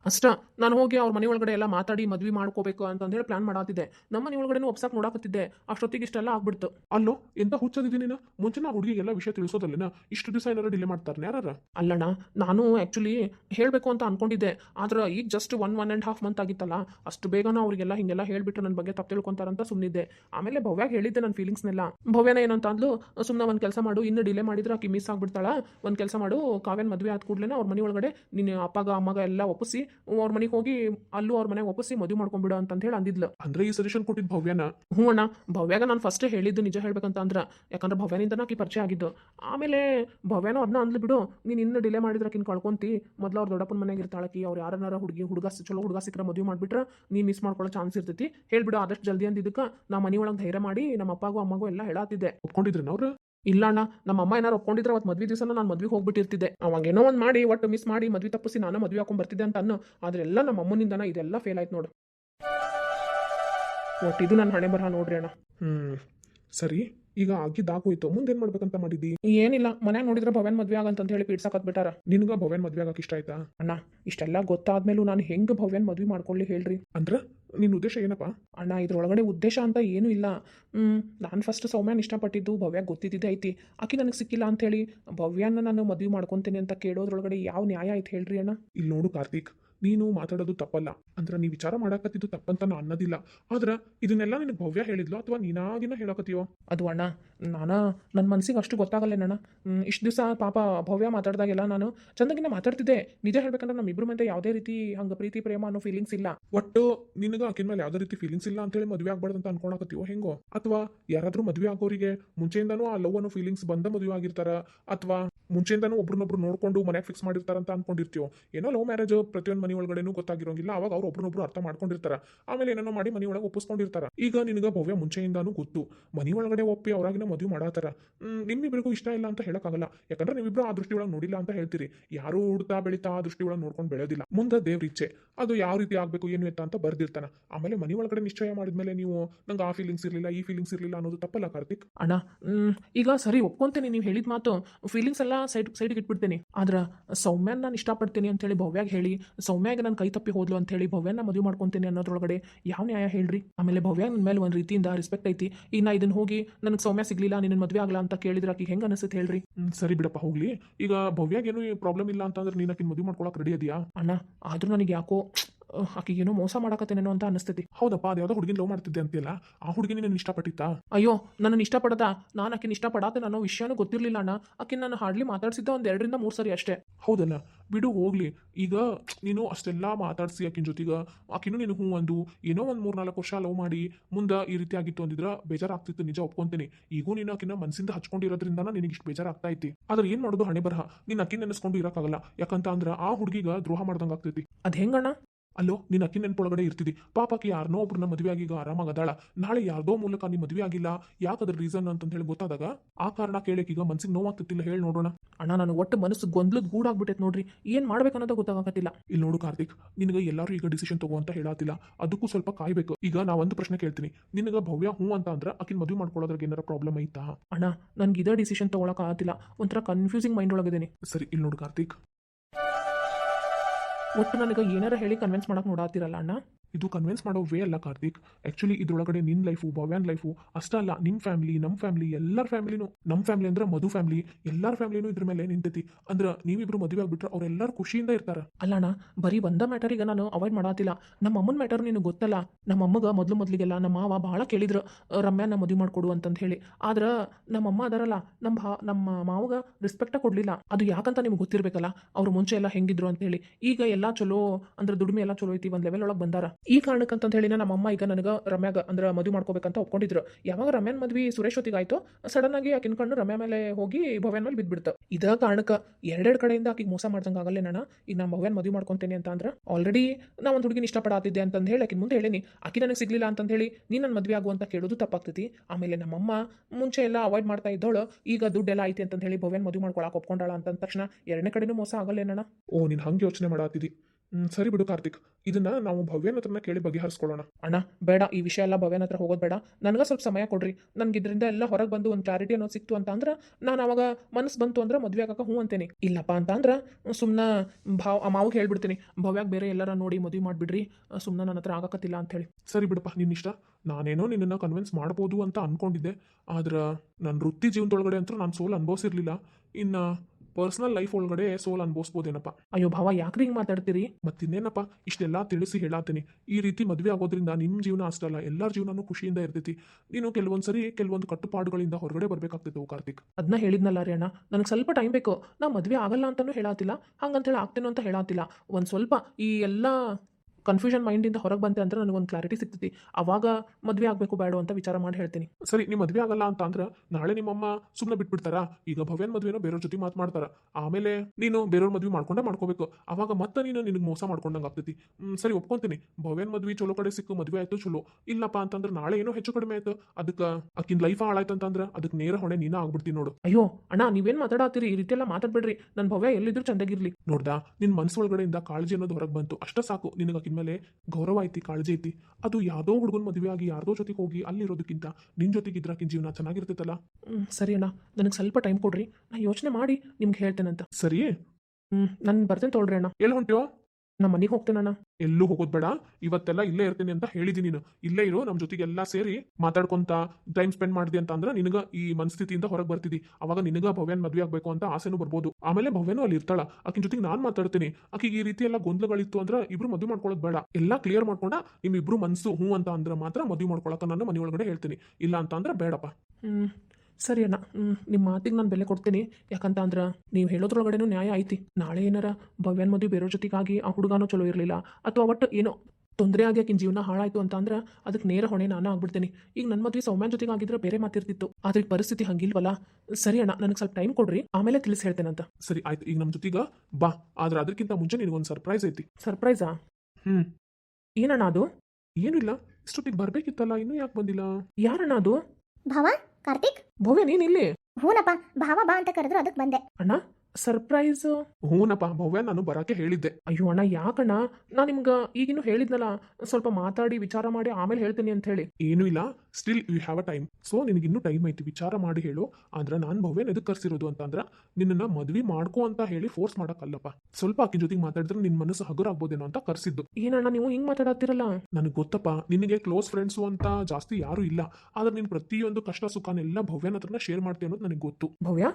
ಅಷ್ಟ ನಾನು ಹೋಗಿ ಅವ್ರ ಮನೆ ಒಳಗಡೆ ಎಲ್ಲ ಮಾತಾಡಿ ಮದ್ವೆ ಮಾಡ್ಕೋಬೇಕು ಅಂತಂದೇಳಿ ಪ್ಲಾನ್ ಮಾಡಾತಿದ್ದೆ. ನಮ್ಮ ಮನೆ ಒಳಗಡೆ ಒಪ್ಸಕ್ ನೋಡಾಕತ್ತಿದ್ದೆ. ಅಷ್ಟೊತ್ತಿಗೆ ಇಷ್ಟೆಲ್ಲ ಆಗ್ಬಿಡ್ತು. ಅಲ್ಲೋ ಎಂತ ಹುಚ್ಚದಿದ್ದೀನಿ ನೀನು? ಮುಂಚೆ ನಾ ಹುಡುಗಿಗೆಲ್ಲ ವಿಷಯ ತಿಳಿಸೋದಲ್ಲೇನ? ಇಷ್ಟು ದಿವಸ ಏನಾರ ಡಿಲೇ ಮಾಡ್ತಾರೆ ಯಾರ ಅಲ್ಲಣ್ಣ ನಾನು ಆ್ಯಕ್ಚುಲಿ ಹೇಳಬೇಕು ಅಂತ ಅನ್ಕೊಂಡಿದ್ದೆ. ಆದ್ರೆ ಈಗ just one one and half month ಆಗಿತ್ತಲ್ಲ ಅಷ್ಟು ಬೇಗನ ಅವರಿಗೆಲ್ಲ ಹಿಂಗೆಲ್ಲ ಹೇಳ್ಬಿಟ್ಟು ನನ್ನ ಬಗ್ಗೆ ತಪ್ಪು ತಿಳ್ಕೊಂತಾರಂತ ಸುಮ್ಮನಿದ್ದೆ ಆಮೇಲೆ ಭವ್ಯಾಗ ಹೇಳಿದ್ದೆ ನನ್ನ ಫೀಲಿಂಗ್ಸ್ನೆಲ್ಲ ಭವ್ಯನ ಏನಂತ ಅಂದ್ಲು ಸುಮ್ಮನೆ ಒಂದು ಕೆಲಸ ಮಾಡು ಇನ್ನು ಡಿಲೇ ಮಾಡಿದ್ರೆ ಆಕಿ ಮಿಸ್ ಆಗ್ಬಿಡ್ತಾಳ. ಒಂದು ಕೆಲಸ ಮಾಡು ಕಾವ್ಯನ ಮದುವೆ ಆದ ಕೂಡಲೇ ಅವ್ರ ಮನೆ ಒಳಗಡೆ ನಿನ್ನ ಅಪ್ಪಗ ಅಮ್ಮಗ ಎಲ್ಲ ಒಪ್ಪಿಸಿ ಅವ್ರ ಮನೆಗೆ ಹೋಗಿ ಅಲ್ಲೂ ಅವ್ರ ಮನೆಗೆ ಒಪ್ಪಿಸಿ ಮದುವೆ ಮಾಡ್ಕೊಂಡ್ಬಿಡು ಅಂತ ಹೇಳಿ ಅಂದಿದ್ಲು. ಅಂದ್ರೆ ಈ ಸಜೆಷನ್ ಕೊಟ್ಟಿದ್ ಭವ್ಯನ? ಹ್ಞೂ ಅಣ್ಣ ಭವ್ಯಾಗ ನಾನು ಫಸ್ಟೇ ಹೇಳಿದ್ದು ನಿಜ ಹೇಳ್ಬೇಕಂತ ಅಂದ್ರೆ ಯಾಕಂದ್ರೆ ಭವ್ಯನಿಂದ ನಾಕಿ ಪರಿಚಯ ಆಗಿದ್ದು. ಆಮೇಲೆ ಭವ್ಯನೋ ಅದನ್ನ ಅಂದ್ಲು ಬಿಡು ನೀನು ಇನ್ನು ಡಿಲೇ ಮಾಡಿದ್ರೆ ಆಕಿನ ಕಳ್ಕೊಂತಿ ಮೊದಲು ಅವ್ರ ದೊಡ್ಡಪ್ಪನ ಮನೆಗೆ ಇರ್ತಾಳಕಿ ಅವ್ರು ಯಾರನ್ನಾರ ಹುಡುಗಿ ಹುಡುಗ ಚಲೋ ಹುಡುಗ ಸಿಕ್ಕರೆ ಮದುವೆ ಮಾಡಿಬಿಟ್ರೆ ನೀ ಮಿಸ್ ಮಾಡ್ಕೊಳ್ಳೋ ಚಾನ್ಸ್ ಇರ್ತೈತಿ. ಹೇಳ್ಬಿಡು ಆದಷ್ಟು ಜಲ್ದಿ ಅಂದಿದ್ದಕ್ಕೆ ನಾ ಮನೆ ಒಳಗೆ ಧೈರ್ಯ ಮಾಡಿ ನಮ್ಮ ಅಪ್ಪಗೂ ಅಮ್ಮಗೂ ಎಲ್ಲ ಹೇಳಾತಿದ್ದೆ. ಒಪ್ಕೊಂಡಿದ್ರು ಅವ್ರು? ಇಲ್ಲ ಅಣ್ಣ, ನಮ್ಮ ಅಮ್ಮ ಏನಾರು ಒಪ್ಕೊಂಡಿದ್ರೆ ಅವತ್ತು ಮದ್ವೆ ದಿವಸ ನಾನು ಮದ್ವೆಗೆ ಹೋಗ್ಬಿಟ್ಟಿರ್ತಿದ್ದೆ. ಅವಾಗ ಏನೋ ಒಂದು ಮಾಡಿ, ಒಟ್ಟು ಮಿಸ್ ಮಾಡಿ, ಮದ್ವೆ ತಪ್ಪಿಸಿ ನಾನು ಮದ್ವೆ ಹಾಕೊಂಡು ಬರ್ತಿದ್ದೆ ಅಂತ ಅನ್ನೋ. ಆದ್ರೆ ಎಲ್ಲ ನಮ್ಮ ಅಮ್ಮನಿಂದನ ಇದೆಲ್ಲ ಫೇಲ್ ಆಯ್ತು ನೋಡು. ಒಟ್ಟು ಇದು ನನ್ನ ಹಣೆ ಬರಹ ನೋಡ್ರಿ ಅಣ್ಣ. ಹ್ಮ್, ಸರಿ. ಈಗ ಆಗಿದ್ದಾಗೋಯ್ತು ಮುಂದೇನ್ ಮಾಡ್ಬೇಕಂತ ಮಾಡಿದ್ದಿ ಏನಿಲ್ಲ. ಮನ್ಯಾಗ ನೋಡಿದ್ರೆ ಭವನ್ ಮದ್ವೆ ಆಗಂತ ಹೇಳಿ ಪೀಡ್ಸಕತ್ ಬಿಟ್ಟಾರ ನಿನ್ಗ ಭವ್ಯನ್ ಮದ್ವೆ ಆಗಕ್ ಇಷ್ಟ ಆಯ್ತಾ? ಅಣ್ಣ ಇಷ್ಟೆಲ್ಲ ಗೊತ್ತಾದ್ಮೇಲೂ ನಾನು ಹೆಂಗ್ ಭವ್ಯನ್ ಮದ್ವೆ ಮಾಡ್ಕೊಳ್ಳಿ ಹೇಳ್ರಿ. ಅಂದ್ರ ನಿನ್ ಉದ್ದೇಶ ಏನಪ್ಪ? ಅಣ್ಣ ಇದ್ರೊಳಗಡೆ ಉದ್ದೇಶ ಅಂತ ಏನೂ ಇಲ್ಲ. ನಾನು ಫಸ್ಟ್ ಸೌಮ್ಯನ ಇಷ್ಟಪಟ್ಟಿದ್ದು ಭವ್ಯ ಗೊತ್ತಿದ್ದಿದ್ದೆ ಐತಿ. ಆಕಿ ನನಗೆ ಸಿಕ್ಕಿಲ್ಲ ಅಂತ ಹೇಳಿ ಭವ್ಯನ ನಾನು ಮದ್ವೆ ಮಾಡ್ಕೊತೀನಿ ಅಂತ ಕೇಳೋದ್ರೊಳಗಡೆ ಯಾವ ನ್ಯಾಯ ಐತೆ ಹೇಳ್ರಿ ಅಣ್ಣ? ಇಲ್ಲಿ ನೋಡು ಕಾರ್ತಿಕ್ ನೀನು ಮಾತಾಡೋದು ತಪ್ಪಲ್ಲ. ಅಂದ್ರೆ ನೀ ವಿಚಾರ ಮಾಡಾಕತ್ತಿದ್ದು ತಪ್ಪಂತ ನಾ ಅನ್ನೋದಿಲ್ಲ. ಆದ್ರೆ ಇದನ್ನೆಲ್ಲ ನಿನಗೆ ಭವ್ಯ ಹೇಳಿದ್ಲು ಅಥವಾ ನೀನಾಗಿನ ಹೇಳಕತ್ತೀಯೋ? ಅದು ಅಣ್ಣ ನಾನು ನನ್ನ ಮನಸ್ಸಿಗೆ ಅಷ್ಟು ಗೊತ್ತಾಗಲ್ಲೇನಣ್ಣ ಇಷ್ಟು ದಿವಸ ಪಾಪ ಭವ್ಯ ಮಾತಾಡಿದಾಗೆಲ್ಲ ನಾನು ಚಂದಾಗಿನ ಮಾತಾಡ್ತಿದ್ದೆ. ನಿಜ ಹೇಳ್ಬೇಕಂದ್ರೆ ನಮ್ಮ ಇಬ್ಬರು ಮಧ್ಯೆ ಯಾವುದೇ ರೀತಿ ಹಂಗೆ ಪ್ರೀತಿ, ಪ್ರೇಮ ಅನ್ನೋ ಫೀಲಿಂಗ್ಸ್ ಇಲ್ಲ. ಒಟ್ಟು ನಿನಗೆ ಆಕಿನ ಮೇಲೆ ಯಾವುದೇ ರೀತಿ ಫೀಲಿಂಗ್ಸ್ ಇಲ್ಲ ಅಂತೇಳಿ ಮದುವೆ ಆಗ್ಬಾರ್ದು ಅಂತ ಅನ್ಕೊಳಕತ್ತೀವೋ ಹೆಂಗೋ? ಅಥವಾ ಯಾರಾದರೂ ಮದುವೆ ಆಗೋರಿಗೆ ಮುಂಚೆಯಿಂದನೂ ಆ ಲವ್ ಅನ್ನೋ ಫೀಲಿಂಗ್ಸ್ ಬಂದ ಮದುವೆ ಆಗಿರ್ತಾರ? ಅಥವಾ ಮುಂಚೆಯಿಂದನೂ ಒಬ್ರನ್ನೊಬ್ರು ನೋಡ್ಕೊಂಡು ಮನೆಗೆ ಫಿಕ್ಸ್ ಮಾಡಿರ್ತಾರ ಅಂತ ಅನ್ಕೊಂಡಿರ್ತೀವೋ? ಏನೋ ಲವ್ ಮ್ಯಾರೇಜ್ ಪ್ರತಿಯೊಂದು ಮನೆ ಒಳಗಡೆನೂ ಗೊತ್ತಾಗಿರೋಂಗಿಲ್ಲ. ಅವಾಗ ಅವ್ರು ಒಬ್ರನ್ನೊಬ್ರು ಅರ್ಥ ಮಾಡ್ಕೊಂಡಿರ್ತಾರ. ಆಮೇಲೆ ಏನೋ ಮಾಡಿ ಮನೆ ಒಳಗೆ ಒಪ್ಪಿಸ್ಕೊಂಡಿರ್ತಾರ. ಈಗ ನಿನಗೆ ಭವ್ಯ ಮುಂಚೆಯಿಂದಾನು ಗೊತ್ತು. ಮನೆ ಒಳಗಡೆ ಒಪ್ಪಿ ಅವರಾಗಿನ ಮದುವೆ ಮಾಡಾತಾರ ನಿಮ್ಮಿಬ್ಬರಿಗೂ ಇಷ್ಟ ಇಲ್ಲ ಅಂತ ಹೇಳೋಕ್ಕಾಗಲ್ಲ. ಯಾಕಂದ್ರೆ ನೀವಿಬ್ರು ಆ ದೃಷ್ಟಿ ಒಳಗೆ ನೋಡಿಲ್ಲ ಅಂತ ಹೇಳ್ತೀರಿ. ಯಾರು ಹುಡ್ತಾ ಬೆಳಿತಾ ಆ ದೃಷ್ಟಿ ಒಳಗೆ ನೋಡ್ಕೊಂಡು ಬೆಳೆಯೋದಿಲ್ಲ ಮುಂದೆ ದೇವ್ರ ಇಚ್ಛೆ. ಅದು ಯಾವ ರೀತಿ ಆಗಬೇಕು, ಏನು ಎತ್ತ ಅಂತ ಬರ್ದಿರ್ತಾನ. ಆಮೇಲೆ ಮನೆ ಒಳಗಡೆ ನಿಶ್ಚಯ ಮಾಡಿದ್ಮೇಲೆ ನೀವು, ನಂಗೆ ಆ ಫೀಲಿಂಗ್ಸ್ ಇರಲಿಲ್ಲ, ಈ ಫೀಲಿಂಗ್ಸ್ ಇರಲಿಲ್ಲ ಅನ್ನೋದು ತಪ್ಪಲ್ಲ ಕಾರ್ತಿಕ್? ಅಣ್ಣ ಈಗ ಸರಿ ಒಪ್ಕೊಂತೇನೆ ನೀವು ಹೇಳಿದ ಮಾತು. ಫೀಲಿಂಗ್ಸ್ ಎಲ್ಲ ಸೈಡ್ ಸೈಡ್ಗೆ ಇಟ್ಬಿಡ್ತೇನೆ. ಆದ್ರೆ ಸೌಮ್ಯನ ನಾನು ಇಷ್ಟಪಡ್ತೀನಿ ಅಂತೇಳಿ ಭವ್ಯಾಗ ಹೇಳಿ, ಸೌಮ್ಯಾಗ ನಾನು ಕೈ ತಪ್ಪಿ ಹೋದ್ಲು ಅಂತ ಹೇಳಿ ಭವ್ಯನ ಮದುವೆ ಮಾಡ್ಕೊತೀನಿ ಅನ್ನೋದ್ರೊಳಗಡೆ ಯಾವ ನ್ಯಾಯ ಹೇಳ್ರಿ? ಆಮೇಲೆ ಭವ್ಯ ನನ್ನ ಮೇಲೆ ಒಂದು ರೀತಿಯಿಂದ ರೆಸ್ಪೆಕ್ಟ್ ಐತಿ. ಇನ್ನ ಇದನ್ನ ಹೋಗಿ ನನಗೆ ಸೌಮ್ಯ ಸಿಗ್ಲಿಲ್ಲ ನಿನ್ನ ಮದುವೆ ಆಗಲ್ಲ ಅಂತ ಕೇಳಿದ್ರೆ ಆಕಿಗೆ ಹೆಂಗೆ ಅನಿಸುತ್ತೆ ಹೇಳ್ರಿ? ಸರಿ ಬಿಡಪ್ಪ ಹೋಗ್ಲಿ. ಈಗ ಭವ್ಯಾಗೇನು ಪ್ರಾಬ್ಲಮ್ ಇಲ್ಲ ಅಂತಂದ್ರೆ ನೀನು ಆಕಿನ ಮದುವೆ ಮಾಡ್ಕೊಳಕ್ ರೆಡಿ ಅದಿಯಾ ಅಣ್ಣ ಆದ್ರೂ ನನಗೆ ಯಾಕೋ ಅಹ್, ಏನೋ ಮೋಸ ಮಾಡಕತ್ತೇನೇನೋ ಅಂತ ಅನಿಸ್ತೈತಿ ಹೌದಪ್ಪ ಅದು ಯಾವ್ದೋ ಹುಡುಗಿನ ಲವ್ ಮಾಡ್ತಿದ್ದೆ ಅಂತಿಲ್ಲ ಆ ಹುಡುಗಿನ ನೀನು ಇಷ್ಟಪಟ್ಟಿತ್ತಾ? ಅಯ್ಯೋ ನನ್ನನ್ನು ಇಷ್ಟಪಡದ? ನಾನು ಆಕಿನ ಇಷ್ಟಪಡಾತ ಅನ್ನೋ ವಿಷಯನೂ ಗೊತ್ತಿರಲಿಲ್ಲ ಅಣ್ಣ. ಆಕಿನ ನಾನು ಹಾಡ್ಲಿ ಮಾತಾಡ್ಸಿದ್ದೆ ಒಂದು ಎರಡರಿಂದ ಮೂರು ಸರಿ ಅಷ್ಟೇ. ಹೌದಲ್ಲ ಬಿಡು ಹೋಗ್ಲಿ. ಈಗ ನೀನು ಅಷ್ಟೆಲ್ಲ ಮಾತಾಡ್ಸಿ ಆಕಿನ ಜೊತೆಗೆ. ಆಕಿನೂ ನೀನು ಹ್ಞೂ ಅಂದು. ಏನೋ ಒಂದು ಮೂರ್ ನಾಲ್ಕು ವರ್ಷ ಲವ್ ಮಾಡಿ ಮುಂದೆ ಈ ರೀತಿ ಆಗಿತ್ತು ಅಂದಿದ್ರೆ ಬೇಜಾರಾಗ್ತಿತ್ತು ನಿಜ ಒಪ್ಕೊಂತೀನಿ. ಈಗೂ ನೀನು ಆಕಿನ ಮನಸ್ಸಿಂದ ಹಚ್ಕೊಂಡಿರೋದ್ರಿಂದ ನಿನಗೆ ಇಷ್ಟು ಬೇಜಾರಾಗ್ತಾ ಐತಿ ಆದ್ರೆ ಏನು ಮಾಡೋದು ಹಣೆ ಬರಹ ನೀನು ಅಕ್ಕಿ ನೆನೆಸ್ಕೊಂಡು ಇರಕ್ಕಾಗಲ್ಲ. ಯಾಕಂತ ಅಂದ್ರೆ ಆ ಹುಡುಗಿಗ ದ್ರೋಹ ಮಾಡ್ದಂಗೆ ಆಗ್ತೈತಿ ಅದು ಹೆಂಗಣ್ಣ? ಅಲ್ಲೋ ನೀನು ಅಕ್ಕಿ ನೆನಪೊಳಗಡೆ ಇರ್ತಿದಿ. ಪಾಪಕ್ಕೆ ಯಾರನ್ನೋ ಒಬ್ರನ್ನ ಮದುವೆ ಆಗಿ ಈಗ ಆರಾಮಾಗದಾಳ ನಾಳೆ ಯಾರ್ದೋ ಮೂಲಕ ನೀ ಮದುವೆ ಆಗಿಲ್ಲ. ಯಾಕದ್ರ ರೀಸನ್ ಅಂತ ಹೇಳಿ ಗೊತ್ತಾದಾಗ ಆ ಕಾರಣ ಕೇಳಕ್ಕೆ ಈಗ ಮನ್ಸಿಗೆ ನೋವಾಗ್ತಿತ್ತಿಲ್ಲ ಹೇಳಿ ನೋಡೋಣ. ಅಣ್ಣ ನಾನು ಒಟ್ಟು ಮನಸ್ಸು ಗೊಂದಲದ ಗೂಡಾಗ್ಬಿಟ್ಟೈತೆ ನೋಡ್ರಿ. ಏನು ಮಾಡ್ಬೇಕನ್ನೋದು ಗೊತ್ತಾಗತ್ತಿಲ್ಲ ಇಲ್ಲಿ ನೋಡು ಕಾರ್ತಿಕ್ ನಿನಗೆ ಎಲ್ಲರೂ ಈಗ ಡಿಸಿಷನ್ ತಗೋ ಅಂತ ಹೇಳತ್ತಿಲ್ಲ ಅದಕ್ಕೂ ಸ್ವಲ್ಪ ಕಾಯ್ಬೇಕು. ಈಗ ನಾ ಒಂದು ಪ್ರಶ್ನೆ ಕೇಳ್ತೀನಿ. ನಿನಗೆ ಭವ್ಯ ಹೂ ಅಂತ ಅಂದ್ರೆ ಆಕಿನ ಮದುವೆ ಮಾಡ್ಕೊಳ್ಳೋದ್ರಾಗ ಏನಾರ ಪ್ರಾಬ್ಲಮ್ ಐತಾ? ಅಣ್ಣ ನನ್ಗೆ ಇದೇ ಡಿಸಿಷನ್ ತಗೊಳಕ್ ಆಗತ್ತಿಲ್ಲ. ಒಂಥರ ಕನ್ಫ್ಯೂಸಿಂಗ್ ಮೈಂಡ್ ಒಳಗಿದ್ದೀನಿ ಸರಿ ಇಲ್ಲಿ ನೋಡು ಕಾರ್ತಿಕ್. ಒಟ್ಟು ನನಗೆ ಏನಾರ ಹೇಳಿ ಕನ್ವಿನ್ಸ್ ಮಾಡಕ್ಕೆ ನೋಡಾತಿರಲ್ಲ ಅಣ್ಣ? ಇದು ಕನ್ವಿನ್ಸ್ ಮಾಡೋ ವೇ ಅಲ್ಲ ಕಾರ್ತಿಕ್. ಆ್ಯಕ್ಚುಲಿ ಇದ್ರೊಳಗಡೆ ನಿನ್ನ ಲೈಫು ಭವ್ಯಾನ್ ಲೈಫು ಅಷ್ಟಲ್ಲ ನಿಮ್ಮ ಫ್ಯಾಮಿಲಿ ನಮ್ಮ ಫ್ಯಾಮಿಲಿ ಎಲ್ಲರ ಫ್ಯಾಮಿಲಿನೂ ನಮ್ಮ ಫ್ಯಾಮಿಲಿ ಅಂದ್ರೆ ಮಧು ಫ್ಯಾಮಿಲಿ ಎಲ್ಲರ ಫ್ಯಾಮಿಲಿನೂ ಇದ್ರ ಮೇಲೆ ನಿಂತೈತಿ. ಅಂದ್ರೆ ನೀವಿಬ್ರು ಮದುವೆ ಆಗ್ಬಿಟ್ರೆ ಅವರೆಲ್ಲರೂ ಖುಷಿಯಿಂದ ಇರ್ತಾರೆ. ಅಲ್ಲ ಅಣ್ಣ, ಬರೀ ಬಂದ ಮ್ಯಾಟರಿಗೆ ನಾನು ಅವಾಯ್ಡ್ ಮಾಡಾತಿಲ್ಲ. ನಮ್ಮ ಅಮ್ಮನ ಮ್ಯಾಟರ್ ನಿನಗೆ ಗೊತ್ತಲ್ಲ? ನಮ್ಮ ಅಮ್ಮಗ ಮೊದಲು ಮೊದಲಿಗೆಲ್ಲ ನಮ್ಮ ಮಾವ ಭಾಳ ಕೇಳಿದ್ರು ರಮ್ಯಾನ ಮದುವೆ ಮಾಡ್ಕೊಡು ಅಂತಂದು ಹೇಳಿ. ಆದ್ರೆ ನಮ್ಮ ಅಮ್ಮ ಅದರಲ್ಲ ನಮ್ಮ ನಮ್ಮ ಮಾವಗ ರೆಸ್ಪೆಕ್ಟ ಕೊಡಲಿಲ್ಲ. ಅದು ಯಾಕಂತ ನಿಮ್ಗೆ ಗೊತ್ತಿರಬೇಕಲ್ಲ? ಅವ್ರು ಮುಂಚೆ ಎಲ್ಲ ಹೆಂಗಿದ್ರು ಅಂತ ಹೇಳಿ ಈಗ ಎಲ್ಲ ಚಲೋ, ಅಂದ್ರೆ ದುಡಿಮೆ ಎಲ್ಲ ಚಲೋ ಐತಿ, ಒಂದು ಲೆವೆಲ್ ಒಳಗೆ ಬಂದಾರ. ಈ ಕಾರಣಕ್ಕಂತ ಹೇಳಿ ನಮ್ಮ ಅಮ್ಮ ಈಗ ನನಗೆ ರಮ್ಯಾಗ ಅಂದ್ರೆ ಮದುವೆ ಮಾಡ್ಕೋಬೇಕಂತ ಒಪ್ಕೊಂಡಿದ್ರು. ಯಾವಾಗ ರಮ್ಯಾನ್ ಮದ್ವಿ ಸುರೇಶ್ ಹೊತ್ತಿಗೆ ಆಯ್ತು ಸಡನ್ ಆಗಿ ಆಕಿನ ಕಣ್ಣು ರಮ್ಯಾ ಮೇಲೆ ಹೋಗಿ ಭವ್ಯನ್ ಮೇಲೆ ಬಿದ್ಬಿಡ್ತು. ಇದ ಕಾರಣಕ್ಕೆ ಎರಡೆರಡು ಕಡೆಯಿಂದ ಆಕಿಗೆ ಮೋಸ ಮಾಡ್ದಂಗೆ ಆಗಲ್ಲ ನಾನು, ಈಗ ನಮ್ಮ ಭವ್ಯನ್ ಮದುವೆ ಮಾಡ್ಕೊಂತೇನೆ ಅಂತ ಅಂದ್ರೆ ಆಲ್ರೆಡಿ ನಾ ಒಂದು ಹುಡುಗಿನ ಇಷ್ಟಪಡಾತಿದ್ದೆ ಅಂತಂದು ಹೇಳಿ ಆಕಿನ ಮುಂದೆ ಹೇಳೀನಿ, ಆಕಿ ನನಗೆ ಸಿಗ್ಲಿಲ್ಲ ಅಂತಂದು ಹೇಳಿ ನೀನು ನನ್ನ ಮದುವೆ ಆಗುವಂತ ಕೇಳೋದು ತಪ್ಪಾಗ್ತೈತಿ. ಆಮೇಲೆ ನಮ್ಮಮ್ಮ ಮುಂಚೆ ಎಲ್ಲ ಅವಾಯ್ಡ್ ಮಾಡ್ತಾ ಇದ್ದವಳು ಈಗ ದುಡ್ಡೆಲ್ಲ ಐತಿ ಅಂತ ಹೇಳಿ ಭವ್ಯನ್ ಮದುವೆ ಮಾಡ್ಕೊಳಕ್ಕೆ ಒಪ್ಕೊಂಡಾಳ ಅಂತ ತಕ್ಷಣ ಎರಡನೇ ಕಡೆನೂ ಮೋಸ ಆಗಲ್ಲೇನಣ್ಣ ಓ, ನೀನು ಹಂಗೆ ಯೋಚನೆ ಮಾಡಾತಿದಿ. ಸರಿ ಬಿಡು ಕಾರ್ತಿಕ್. ಇದನ್ನ ನಾವು ಭವ್ಯನ ಹತ್ರನ ಕೇಳಿ ಬಗೆಹರಿಸ್ಕೊಳ್ಳೋಣ. ಅಣ್ಣ, ಬೇಡ, ಈ ವಿಷಯ ಎಲ್ಲ ಭವ್ಯನ ಹತ್ರ ಹೋಗೋದು ಬೇಡ. ನನಗೆ ಸ್ವಲ್ಪ ಸಮಯ ಕೊಡ್ರಿ. ನನಗೆ ಇದರಿಂದ ಎಲ್ಲ ಹೊರಗೆ ಬಂದು ಒಂದು ಕ್ಲಾರಿಟಿ ಅನ್ನೋದು ಸಿಕ್ತು ಅಂತ ಅಂದ್ರೆ ನಾನು ಅವಾಗ ಮನಸ್ಸು ಬಂತು ಅಂದ್ರೆ ಮದುವೆ ಆಗಕ್ಕೆ ಹ್ಞೂ ಅಂತೇನೆ. ಇಲ್ಲಪ್ಪ ಅಂತ ಅಂದ್ರೆ ಸುಮ್ಮನೆ ಭಾವ್, ಆ ಮಾವಿಗೆ ಹೇಳ್ಬಿಡ್ತೀನಿ. ಭವ್ಯಾಗ ಬೇರೆ ಎಲ್ಲರ ನೋಡಿ ಮದುವೆ ಮಾಡಿಬಿಡ್ರಿ. ಸುಮ್ಮನೆ ನನ್ನ ಹತ್ರ ಆಗಕತ್ತಿಲ್ಲ ಅಂತ ಹೇಳಿ. ಸರಿ ಬಿಡಪ್ಪ ನಿನ್ನ ಇಷ್ಟ. ನಾನೇನೋ ನಿನ್ನನ್ನು ಕನ್ವಿನ್ಸ್ ಮಾಡ್ಬೋದು ಅಂತ ಅನ್ಕೊಂಡಿದ್ದೆ. ಆದ್ರೆ ನನ್ನ ವೃತ್ತಿ ಜೀವನದೊಳಗಡೆ ಅಂತೂ ನಾನು ಸೋಲು ಅನುಭವಿಸಿರ್ಲಿಲ್ಲ. ಇನ್ನು ಪರ್ಸ್ನಲ್ ಲೈಫ್ ಒಳಗಡೆ ಸೋಲ್ ಏನಪ್ಪ ಅಯ್ಯೋ ಭಾವ, ಯಾಕ್ರಿ ಹಿಂಗೆ ಮಾತಾಡ್ತೀರಿ? ಮತ್ತಿನ್ನೇನಪ್ಪ, ಇಷ್ಟೆಲ್ಲ ತಿಳಿಸಿ ಹೇಳಾತೀನಿ. ಈ ರೀತಿ ಮದುವೆ ಆಗೋದ್ರಿಂದ ನಿಮ್ಮ ಜೀವನ ಅಷ್ಟಲ್ಲ ಎಲ್ಲರ ಜೀವನನೂ ಖುಷಿಯಿಂದ ಇರ್ತೈತಿ. ನೀನು ಕೆಲವೊಂದು ಸರಿ ಕೆಲವೊಂದು ಕಟ್ಟುಪಾಡುಗಳಿಂದ ಹೊರಗಡೆ ಬರಬೇಕಾಗ್ತೈತೆ ಕಾರ್ತಿಕ್. ಅದನ್ನ ಹೇಳಿದ್ನಲ್ಲ ರೀ ಅಣ್ಣ, ನನಗೆ ಸ್ವಲ್ಪ ಟೈಮ್ ಬೇಕು. ನಾ ಮದುವೆ ಆಗಲ್ಲ ಅಂತಲೂ ಹೇಳಾತಿಲ್ಲ. ಹಂಗಂತೇಳಿ ಆಗ್ತೇನೋ ಅಂತ ಹೇಳಾತಿಲ್ಲ. ಒಂದು ಸ್ವಲ್ಪ ಈ ಎಲ್ಲ ಕನ್ಫ್ಯೂಷನ್ ಮೈಂಡಿಂದ ಹೊರಗೆ ಬಂತೆ ಅಂದ್ರೆ ನನಗೊಂದು ಕ್ಲಾರಿಟಿ ಸಿಗ್ತೈತಿ. ಅವಾಗ ಮದುವೆ ಆಗಬೇಕು ಬೇಡ ಅಂತ ವಿಚಾರ ಮಾಡಿ ಹೇಳ್ತೀನಿ. ಸರಿ ನೀವು ಮದುವೆ ಆಗಲ್ಲ ಅಂತ ಅಂದ್ರೆ ನಾಳೆ ನಿಮ್ಮಮ್ಮ ಸುಮ್ಮನೆ ಬಿಟ್ಬಿಡ್ತಾರ? ಈಗ ಭವ್ಯನ್ ಮದುವೆನೋ ಬೇರೆಯವ್ರ ಜೊತೆ ಮಾತು ಮಾಡ್ತಾರ ಆಮೇಲೆ ನೀನು ಬೇರೆಯವ್ರ ಮದುವೆ ಮಾಡ್ಕೊಂಡೇ ಮಾಡ್ಕೋಬೇಕು. ಅವಾಗ ಮತ್ತೆ ನೀನು ನಿನಗೆ ಮೋಸ ಮಾಡ್ಕೊಂಡಂಗೆ ಆಗ್ತೈತಿ. ಸರಿ ಒಪ್ಕೊಂತೀನಿ. ಭವ್ಯನ್ ಮದುವೆ ಚಲೋ ಕಡೆ ಸಿಕ್ಕು ಮದುವೆ ಆಯ್ತು ಚಲೋ. ಇಲ್ಲಪ್ಪ ಅಂತಂದ್ರೆ ನಾಳೆ ಏನೋ ಹೆಚ್ಚು ಕಡಿಮೆ ಆಯ್ತು. ಅದಕ್ಕೆ ಅಕ್ಕಿನ ಲೈಫ್ ಹಾಳಾಯ್ತು ಅಂತಂದ್ರೆ ಅದಕ್ಕೆ ನೇರ ಹೊಣೆ ನೀನ ಆಗ್ಬಿಡ್ತೀನಿ ನೋಡು. ಅಯ್ಯೋ ಅಣ್ಣ ನೀವೇನು ಮಾತಾಡತ್ತೀರಿ ಈ ರೀತಿ ಎಲ್ಲ ಮಾತಾಡ್ಬೇಡ್ರಿ. ನನ್ನ ಭವ್ಯ ಎಲ್ಲಿದ್ರು ಚಂದಾಗಿರ್ಲಿ. ನೋಡ್ದಾ ನಿನ್ ಮನಸ್ಸು ಒಳಗಡೆಯಿಂದ ಕಾಳಜಿ ಅನ್ನೋದು ಹೊರಗೆ ಬಂತು. ಅಷ್ಟೇ ಸಾಕು. ನಿನಗೆ ಆಕಿನ ಮೇಲೆ ಗೌರವ ಐತಿ ಕಾಳಜಿ ಐತಿ. ಅದು ಯಾವುದೋ ಹುಡುಗನ ಮದುವೆ ಆಗಿ ಯಾರ್ದೋ ಜೊತೆಗೆ ಹೋಗಿ ಅಲ್ಲಿರೋದಕ್ಕಿಂತ ನಿನ್ ಜೊತೆಗೆ ಆಕಿನ ಜೀವನ ಚೆನ್ನಾಗಿರ್ತೈತಲ್ಲ? ಸರಿ ಅಣ್ಣ. ನನಗೆ ಸ್ವಲ್ಪ ಟೈಮ್ ಕೊಡ್ರಿ. ನಾ ಯೋಚನೆ ಮಾಡಿ ನಿಮ್ಗೆ ಹೇಳ್ತೇನಂತ. ಸರಿ ಹ್ಮ್ ನಾನು ಬರ್ತೇನೆ ತೊಗೊಳ್ರಿ ಅಣ್ಣ. ಎಲ್ಲಿ ಹೊಂಟ್ಯೋ? ನಮ್ಮ ಮನೆಗೆ ಹೋಗ್ತೇನಣ್ಣ ಎಲ್ಲೂ ಹೋಗೋದು ಬೇಡ. ಇವತ್ತೆಲ್ಲ ಇಲ್ಲೇ ಇರ್ತೀನಿ ಅಂತ ಹೇಳಿದ್ದೀನಿ ನೀನು. ಇಲ್ಲೇ ಇರೋ ನಮ್ಮ ಜೊತೆಗೆ ಎಲ್ಲ ಸೇರಿ ಮಾತಾಡ್ಕೊಂತ ಟೈಮ್ ಸ್ಪೆಂಡ್ ಮಾಡಿದೆ ಅಂತ ಅಂದ್ರೆ ನಿನಗ ಈ ಮನಸ್ಥಿತಿಯಿಂದ ಹೊರಗೆ ಬರ್ತಿದ್ದಿ ಅವಾಗ ನಿನಗ ಭವ್ಯನ್ ಮದುವೆ ಆಗಬೇಕು ಅಂತ ಆಸೆನೂ ಬರ್ಬೋದು. ಆಮೇಲೆ ಭವ್ಯನೂ ಅಲ್ಲಿ ಇರ್ತಾಳ. ಆಕಿನ ಜೊತೆಗೆ ನಾನು ಮಾತಾಡ್ತೀನಿ. ಆಕಿಗೆ ಈ ರೀತಿ ಎಲ್ಲ ಗೊಂದಲಗಳಿತ್ತು ಅಂದ್ರೆ ಇಬ್ರು ಮದುವೆ ಮಾಡ್ಕೊಳ್ಳೋದು ಬೇಡ. ಎಲ್ಲ ಕ್ಲಿಯರ್ ಮಾಡ್ಕೊಂಡ ನಿಮ್ಮಿಬ್ರು ಇಬ್ರು ಮನ್ಸು ಹ್ಞೂ ಅಂತ ಅಂದ್ರೆ ಮಾತ್ರ ಮದುವೆ ಮಾಡ್ಕೊಳಕ ನಾನು ಮನೆಯೊಳಗಡೆ ಒಳಗಡೆ ಹೇಳ್ತೀನಿ. ಇಲ್ಲ ಅಂತ ಅಂದ್ರೆ ಬೇಡಪ್ಪ. ಹ್ಞೂ ಸರಿ ಅಣ್ಣ ನಿಮ್ಮ ಮಾತಿಗೆ ನಾನು ಬೆಲೆ ಕೊಡ್ತೀನಿ. ಯಾಕಂತ ಅಂದ್ರೆ ನೀವು ಹೇಳೋದ್ರೊಳಗಡೆನೂ ನ್ಯಾಯ ಐತಿ. ನಾಳೆ ಏನಾರ ಭವ್ಯನ್ ಮದುವೆ ಬೇರೋ ಜೊತೆಗಾಗಿ ಆ ಹುಡುಗನೂ ಚಲೋ ಇರಲಿಲ್ಲ ಅಥವಾ ಒಟ್ಟು ಏನೋ ತೊಂದರೆ ಆಗ್ಯಾಕಿನ ಆಕಿನ ಜೀವನ ಹಾಳಾಯ್ತು ಅಂತ ಅಂದ್ರೆ ಅದಕ್ಕೆ ನೇರ ಹೊಣೆ ನಾನು ಆಗ್ಬಿಡ್ತೀನಿ. ಈಗ ನನ್ನ ಮದುವೆ ಸೌಮ್ಯನ್ ಜೊತೆಗೆ ಆಗಿದ್ರೆ ಬೇರೆ ಮಾತಿರ್ತಿತ್ತು. ಆದ್ರೆ ಪರಿಸ್ಥಿತಿ ಹಂಗಿಲ್ವಲ್ಲ? ಸರಿ ಅಣ್ಣ ನನಗೆ ಸ್ವಲ್ಪ ಟೈಮ್ ಕೊಡ್ರಿ ಆಮೇಲೆ ತಿಳಿಸಿ ಅಂತ. ಸರಿ ಆಯ್ತು. ಈಗ ನಮ್ಮ ಜೊತೆಗ ಬಾ ಆದ್ರೆ ಅದಕ್ಕಿಂತ ಮುಂಚೆ ನಿನಗೊಂದು ಸರ್ಪ್ರೈಸ್ ಐತಿ. ಸರ್ಪ್ರೈಸಾ ಹ್ಮ್. ಏನಣ್ಣ ಅದು? ಏನಿಲ್ಲ ಇಷ್ಟೊತ್ತಿಗೆ ಬರ್ಬೇಕಿತ್ತಲ್ಲ ಇನ್ನೂ ಯಾಕೆ ಬಂದಿಲ್ಲ? ಯಾರಣ್ಣ ಅದು? ಭಾವ? ಕಾರ್ತಿಕ್? ಭವ್ಯ ನೀನ್ ಇಲ್ಲಿ? ಹೂನಪ್ಪ ಭಾವ ಬಾ ಅಂತ ಕರೆದ್ರು ಅದಕ್ಕೆ ಬಂದೆ. ಅಣ್ಣ ಸರ್ಪ್ರೈಸ್? ಹೂನಪ್ಪ ಭವ್ಯ ನಾನು ಬರಕ್ಕೆ ಹೇಳಿದ್ದೆ. ಅಯ್ಯೋ ಅಣ್ಣ ಯಾಕಣ್ಣ? ನಾನು ನಿಮ್ಗೆ ಈಗಿನೂ ಹೇಳಿದ್ನಲ್ಲ ಸ್ವಲ್ಪ ಮಾತಾಡಿ ವಿಚಾರ ಮಾಡಿ ಆಮೇಲೆ ಹೇಳ್ತೀನಿ ಅಂತ ಹೇಳಿ. ಏನೂ ಇಲ್ಲ. Still you have a time so ನಿನಗಿನ್ನೂ time ಐತಿ. ವಿಚಾರ ಮಾಡಿ ಹೇಳು. ಆದ್ರೆ ನಾನು ಭವ್ಯನ ಎದಕ್ಕೆ ಕರ್ಸಿರೋದು ಅಂತಂದ್ರೆ ನಿನ್ನನ್ನು ಮದ್ವೆ ಮಾಡ್ಕೋ ಅಂತ ಹೇಳಿ ಫೋರ್ಸ್ ಮಾಡಕ್ಕಲ್ಲಪ್ಪ. ಸ್ವಲ್ಪ ಆಕಿನ ಜೊತೆಗೆ ಮಾತಾಡಿದ್ರೆ ನಿನ್ನ ಮನಸ್ಸು ಹಗುರಾಗ್ಬೋದೇನೋ ಅಂತ ಕರ್ಸಿದ್ದು. ಏನಣ್ಣ ನೀವು ಹಿಂಗೆ ಮಾತಾಡತ್ತಿರಲ್ಲ? ನನಗೆ ಗೊತ್ತಪ್ಪ ನಿನಗೆ ಕ್ಲೋಸ್ ಫ್ರೆಂಡ್ಸು ಅಂತ ಜಾಸ್ತಿ ಯಾರೂ ಇಲ್ಲ. ಆದ್ರೆ ನೀನು ಪ್ರತಿಯೊಂದು ಕಷ್ಟ ಸುಖನೆಲ್ಲ ಭವ್ಯನ ಹತ್ರನ ಶೇರ್ ಮಾಡ್ತೀಯ ಅನ್ನೋದು ನನಗೆ ಗೊತ್ತು. ಭವ್ಯ?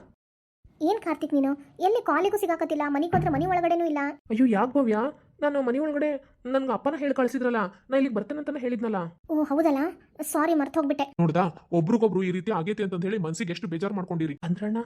ಏನ್ ಕಾರ್ತಿಕ್ ನೀನು? ಎಲ್ಲಿ ಕಾಲಿಗೂ ಸಿಗಾಕತ್ತಿಲ್ಲ ಮನಿ ಕೊಂತ್ರ ಮನಿ ಒಳಗಡೆನೂ ಇಲ್ಲ. ಅಯ್ಯೋ ಯಾಕೆ ಭವ್ಯ? ನಾನು ಮನೆ ಒಳಗಡೆ ನನ್ಗೆ ಅಪ್ಪನ ಹೇಳಿ ಕಳಿಸಿದ್ರಲ್ಲ ನಾ ಇಲ್ಲಿಗೆ ಬರ್ತೇನಂತಾನೆ ಹೇಳಿದ್ನಲ್ಲ. ಓ ಹೌದಲ್ಲ? ಸಾರಿ ಮರ್ತೋಗ್ಬಿಟ್ಟೆ. ನೋಡ್ದಾ ಒಬ್ರಿಗೊಬ್ರು ಈ ರೀತಿ ಆಗೈತಿ ಅಂತ ಹೇಳಿ ಮನ್ಸಿಗೆ ಎಷ್ಟು ಬೇಜಾರು ಮಾಡ್ಕೊಂಡಿರಿ. ಅಂದ್ರಣ್ಣ?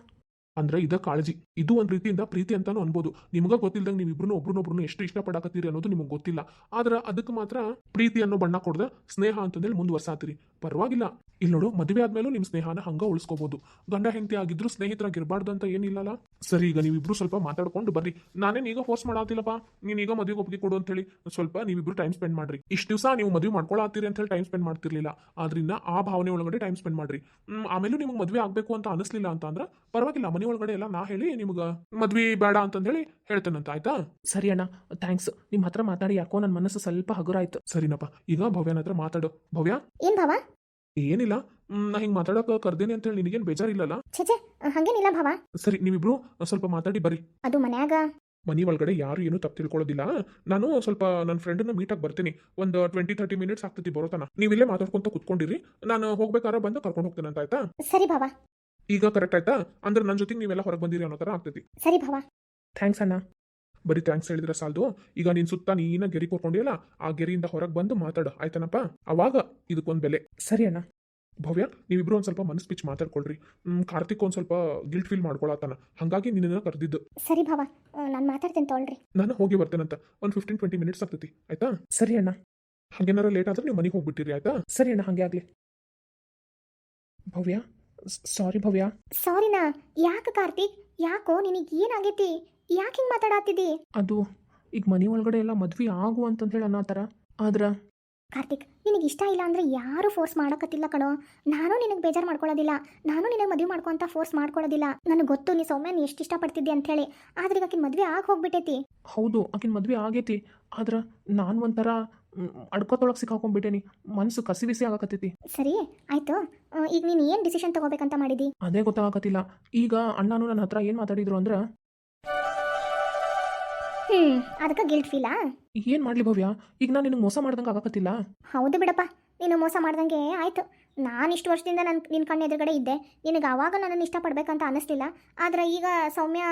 ಅಂದ್ರೆ ಇದ ಕಾಳಜಿ. ಇದು ಒಂದು ರೀತಿಯಿಂದ ಪ್ರೀತಿ ಅಂತಾನು ಅನ್ಬೋದು. ನಿಮ್ಗ ಗೊತ್ತಿಲ್ದಂಗೆ ನೀವಿಬ್ರು ಒಬ್ರನ್ನೊಬ್ರನ್ನ ಎಷ್ಟು ಇಷ್ಟಪಡಕತ್ತೀರಿ ಅನ್ನೋದು ನಿಮ್ಗೆ ಗೊತ್ತಿಲ್ಲ. ಆದ್ರೆ ಅದಕ್ಕೆ ಮಾತ್ರ ಪ್ರೀತಿ ಅನ್ನೋ ಬಣ್ಣ ಕೊಡ್ದ ಸ್ನೇಹ ಅಂತಂದೇಳಿ ಮುಂದುವರ್ಸಾತಿರಿ. ಪರವಾಗಿಲ್ಲ. ಇಲ್ಲಿ ನೋಡು ಮದುವೆ ಆದ್ಮೇಲೂ ನಿಮ್ಮ ಸ್ನೇಹನ ಹಂಗ ಉಳಿಸ್ಕೋಬಹುದು ಗಂಡ ಹೆಂಡತಿ ಆಗಿದ್ರು ಸ್ನೇಹಿತರಾಗಿರ್ಬಾರ್ದು ಅಂತ ಏನಿಲ್ಲಲ್ಲ? ಸರಿ ಈಗ ನೀವಿಬ್ರು ಸ್ವಲ್ಪ ಮಾತಾಡ್ಕೊಂಡು ಬರ್ರಿ. ನಾನೇನು ಈಗ ಫೋರ್ಸ್ ಮಾಡಾತಿಲ್ಲಪ್ಪ? ನೀನ್ ಈಗ ಮದುವೆ ಒಪ್ಪಿಗೆ ಕೊಡು ಅಂತ ಹೇಳಿ ಸ್ವಲ್ಪ ನೀವಿಬ್ರು ಟೈಮ್ ಸ್ಪೆಂಡ್ ಮಾಡ್ರಿ. ಇಷ್ಟು ದಿವಸ ನೀವು ಮದುವೆ ಮಾಡ್ಕೊಳತ್ತೀರಿ ಅಂತ ಹೇಳಿ ಟೈಮ್ ಸ್ಪೆಂಡ್ ಮಾಡ್ತಿರ್ಲಿಲ್ಲ. ಆದ್ರಿಂದ ಆ ಭಾವನೆ ಒಳಗಡೆ ಟೈಮ್ ಸ್ಪೆಂಡ್ ಮಾಡ್ರಿ. ಆಮೇಲೆ ನಿಮ್ಗೆ ಮದುವೆ ಆಗ್ಬೇಕು ಅಂತ ಅನಿಸ್ಲಿಲ್ಲ ಅಂತ ಅಂದ್ರೆ ಪರವಾಗಿಲ್ಲ ಮನೆ ಒಳಗಡೆ ಎಲ್ಲ ನಾ ಹೇಳಿ ನಿಮ್ಗೆ ಮದ್ವೆ ಬೇಡ ಅಂತಂದೇಳಿ ಹೇಳ್ತೇನಂತ ಆಯ್ತಾ? ಸರಿ ಅಣ್ಣ ಥ್ಯಾಂಕ್ಸ್ ನಿಮ್ಮ ಹತ್ರ ಮಾತಾಡಿ ಯಾಕೋ ನನ್ನ ಮನಸ್ಸು ಸ್ವಲ್ಪ ಹಗುರಾಯ್ತು. ಸರಿನಪ್ಪ ಈಗ ಭವ್ಯನ ಹತ್ರ ಮಾತಾಡು. ಭವ್ಯ? ಏನ್ ಭಾವ ಏನಿಲ್ಲ ನಾ ಹಿಂಗ್ ಮಾತಾಡಕ್ ಕರ್ದೇನೆ ಅಂತ ಹೇಳಿ ನಿನಗೇನ್ ಬೇಜಾರಿಲ್ಲಲ್ಲ? ಛೇ ಹಂಗೇನಿಲ್ಲ ಭಾವ. ಸರಿ ನೀವಿಬ್ರು ಸ್ವಲ್ಪ ಮಾತಾಡಿ ಬರ್ರಿ. ಅದು ಮನ್ಯಾಗ. ಮನಿ ಒಳಗಡೆ ಯಾರು ಏನು ತಪ್ಪು ತಿಳ್ಕೊಳ್ಳೋದಿಲ್ಲ. ನಾನು ಸ್ವಲ್ಪ ನನ್ನ ಫ್ರೆಂಡನ್ನ ಮೀಟಾಗಿ ಬರ್ತೀನಿ. ಒಂದು ಟ್ವೆಂಟಿ ತರ್ಟಿ ಮಿನಿಟ್ಸ್ ಆಗ್ತೈತಿ ಬರೋತನ ನೀವಿಲ್ಲೇ ಮಾತಾಡ್ಕೊಂತ ಕುತ್ಕೊಂಡಿರಿ. ನಾನು ಹೋಗ್ಬೇಕಾದ್ರೆ ಬಂದು ಕರ್ಕೊಂಡು ಹೋಗ್ತೇನೆ ಅಂತ ಆಯ್ತಾ? ಸರಿ ಭಾವ. ಈಗ ಕರೆಕ್ಟ್ ಆಯ್ತಾ? ಅಂದ್ರೆ ನನ್ನ ಜೊತೆಗೆ ನೀವೆಲ್ಲ ಹೊರಗೆ ಬಂದಿರಿ ಅನ್ನೋ ಥರ ಆಗ್ತೈತಿ. ಸರಿ ಭಾವ. ಥ್ಯಾಂಕ್ಸ್ ಅಣ್ಣ. ಬರೀ ಥ್ಯಾಂಕ್ಸ್ ಹೇಳಿದ್ರೆ ಸಾಲದು. ಈಗ ನಿನ್ ಸುತ್ತ ನೀನ ಗೆರಿ ಕೊಟ್ಕೊಂಡಿಲ್ಲ ಆ ಗೆರಿಯಿಂದ ಹೊರಗೆ ಬಂದು ಮಾತಾಡು ಆಯ್ತನಪ್ಪ? ಅವಾಗ ಇದಕ್ಕೊಂದು ಬೆಲೆ. ಸರಿ ಅಣ್ಣ. ಭವ್ಯ ನೀವಿಬ್ರು ಒಂದು ಸ್ವಲ್ಪ ಮನಸ್ ಪಿಚ್ ಮಾತಾಡ್ಕೊಳ್ರಿ. ಹ್ಮ್, ಕಾರ್ತಿಕ್ ಒಂದು ಸ್ವಲ್ಪ ಗಿಲ್ಟ್ ಫೀಲ್ ಮಾಡ್ಕೊಳತ್ತಾನ ಹಾಗಾಗಿ ನಿನ್ನ ಕರೆದಿದ್ದು. ಸರಿ ಭಾವ ನಾನು ಮಾತಾಡ್ತೇನೆ ತೊಗೊಳ್ರಿ. ನಾನು ಹೋಗಿ ಬರ್ತೇನಂತ. ಒಂದು ಫಿಫ್ಟೀನ್ ಟ್ವೆಂಟಿ ಮಿನಿಟ್ಸ್ ಆಗ್ತೈತಿ ಆಯ್ತಾ? ಸರಿ ಅಣ್ಣ. ಹಾಗೇನಾರ ಲೇಟ್ ಆದ್ರೆ ನೀವು ಮನೆಗೆ ಹೋಗ್ಬಿಟ್ಟಿರಿ ಆಯ್ತಾ? ಸರಿ ಅಣ್ಣ ಹಾಗೆ ಆಗಲಿ. ಭವ್ಯ ಸಾರಿ ಭವ್ಯ. ಸಾರಿನಾ ಯಾಕೆ ಕಾರ್ತಿಕ್? ಯಾಕೋ ನಿನಗೆ ಏನಾಗೈತಿ? ಯಾಕೆ ಹಿಂಗೆ ಮಾತಾಡತ್ತಿದ್ದಿ ಅದು ಈಗ ಮನೆ ಒಳಗಡೆ ಎಲ್ಲ ಮದ್ವೆ ಆಗು ಅಂತಂದು ಹೇಳಿ ಅನ್ನತ್ತಾರ ಆದ್ರೆ? ಕಾರ್ತಿಕ್ ನಿನಗೆ ಇಷ್ಟ ಇಲ್ಲ ಅಂದ್ರೆ ಯಾರು ಫೋರ್ಸ್ ಮಾಡೋಕತ್ತಿಲ್ಲ ಕಣೋ. ನಾನು ನಿನಗೆ ಬೇಜಾರು ಮಾಡ್ಕೊಳ್ಳೋದಿಲ್ಲ. ನಾನು ನಿನಗೆ ಮದುವೆ ಮಾಡ್ಕೊಂತ ಫೋರ್ಸ್ ಮಾಡ್ಕೊಳ್ಳೋದಿಲ್ಲ. ನನಗೆ ಗೊತ್ತು ನೀ ಸೌಮ್ಯನ ಎಷ್ಟು ಇಷ್ಟಪಡ್ತಿದ್ದೆ ಅಂತ ಹೇಳಿ ಆದ್ರೆ ಈಗ ಆಕಿನ ಮದುವೆ ಆಗಿ ಹೋಗ್ಬಿಟ್ಟೈತಿ ಹೌದು ಆಕಿನ ಮದ್ವೆ ಆಗೈತಿ. ಆದ್ರೆ ನಾನು ಒಂಥರ ಅಡ್ಕೋತೊಳಗೆ ಸಿಕ್ಕಾಕೊಂಡ್ಬಿಟ್ಟೇನಿ ಮನ್ಸು ಕಸಿ ಬಿಸಿ ಆಗಕತ್ತೈತಿ. ಸರಿ ಆಯ್ತು. ಈಗ ನೀನು ಏನು ಡಿಸಿಷನ್ ತಗೋಬೇಕಂತ ಮಾಡಿದಿ? ಅದೇ ಗೊತ್ತಾಗಕತ್ತಿಲ್ಲ. ಈಗ ಅಣ್ಣನು ನನ್ನ ಹತ್ರ ಏನು ಮಾತಾಡಿದ್ರು ಅಂದ್ರೆ ಹ್ಮ್ ಅದಕ್ಕೆ ಗಿಲ್ಟ್ ಫೀಲಾ ಏನು ಮಾಡಲಿ ಭವ್ಯ? ಈಗ ನಾನು ನಿನಗೆ ಮೋಸ ಮಾಡ್ದಂಗೆ ಆಗಕತ್ತಿಲ್ಲ? ಹೌದು ಬಿಡಪ್ಪ ನೀನು ಮೋಸ ಮಾಡ್ದಂಗೆ ಆಯ್ತು. ನಾನು ಇಷ್ಟು ವರ್ಷದಿಂದ ನನ್ನ ನಿನ್ನ ಕಣ್ಣು ಎದುರುಗಡೆ ಇದ್ದೆ. ನಿನಗೆ ಆವಾಗ ನನ್ನನ್ನು ಇಷ್ಟಪಡ್ಬೇಕಂತ ಅನ್ನಿಸ್ಲಿಲ್ಲ ಆದ್ರೆ ಈಗ ಸೌಮ್ಯ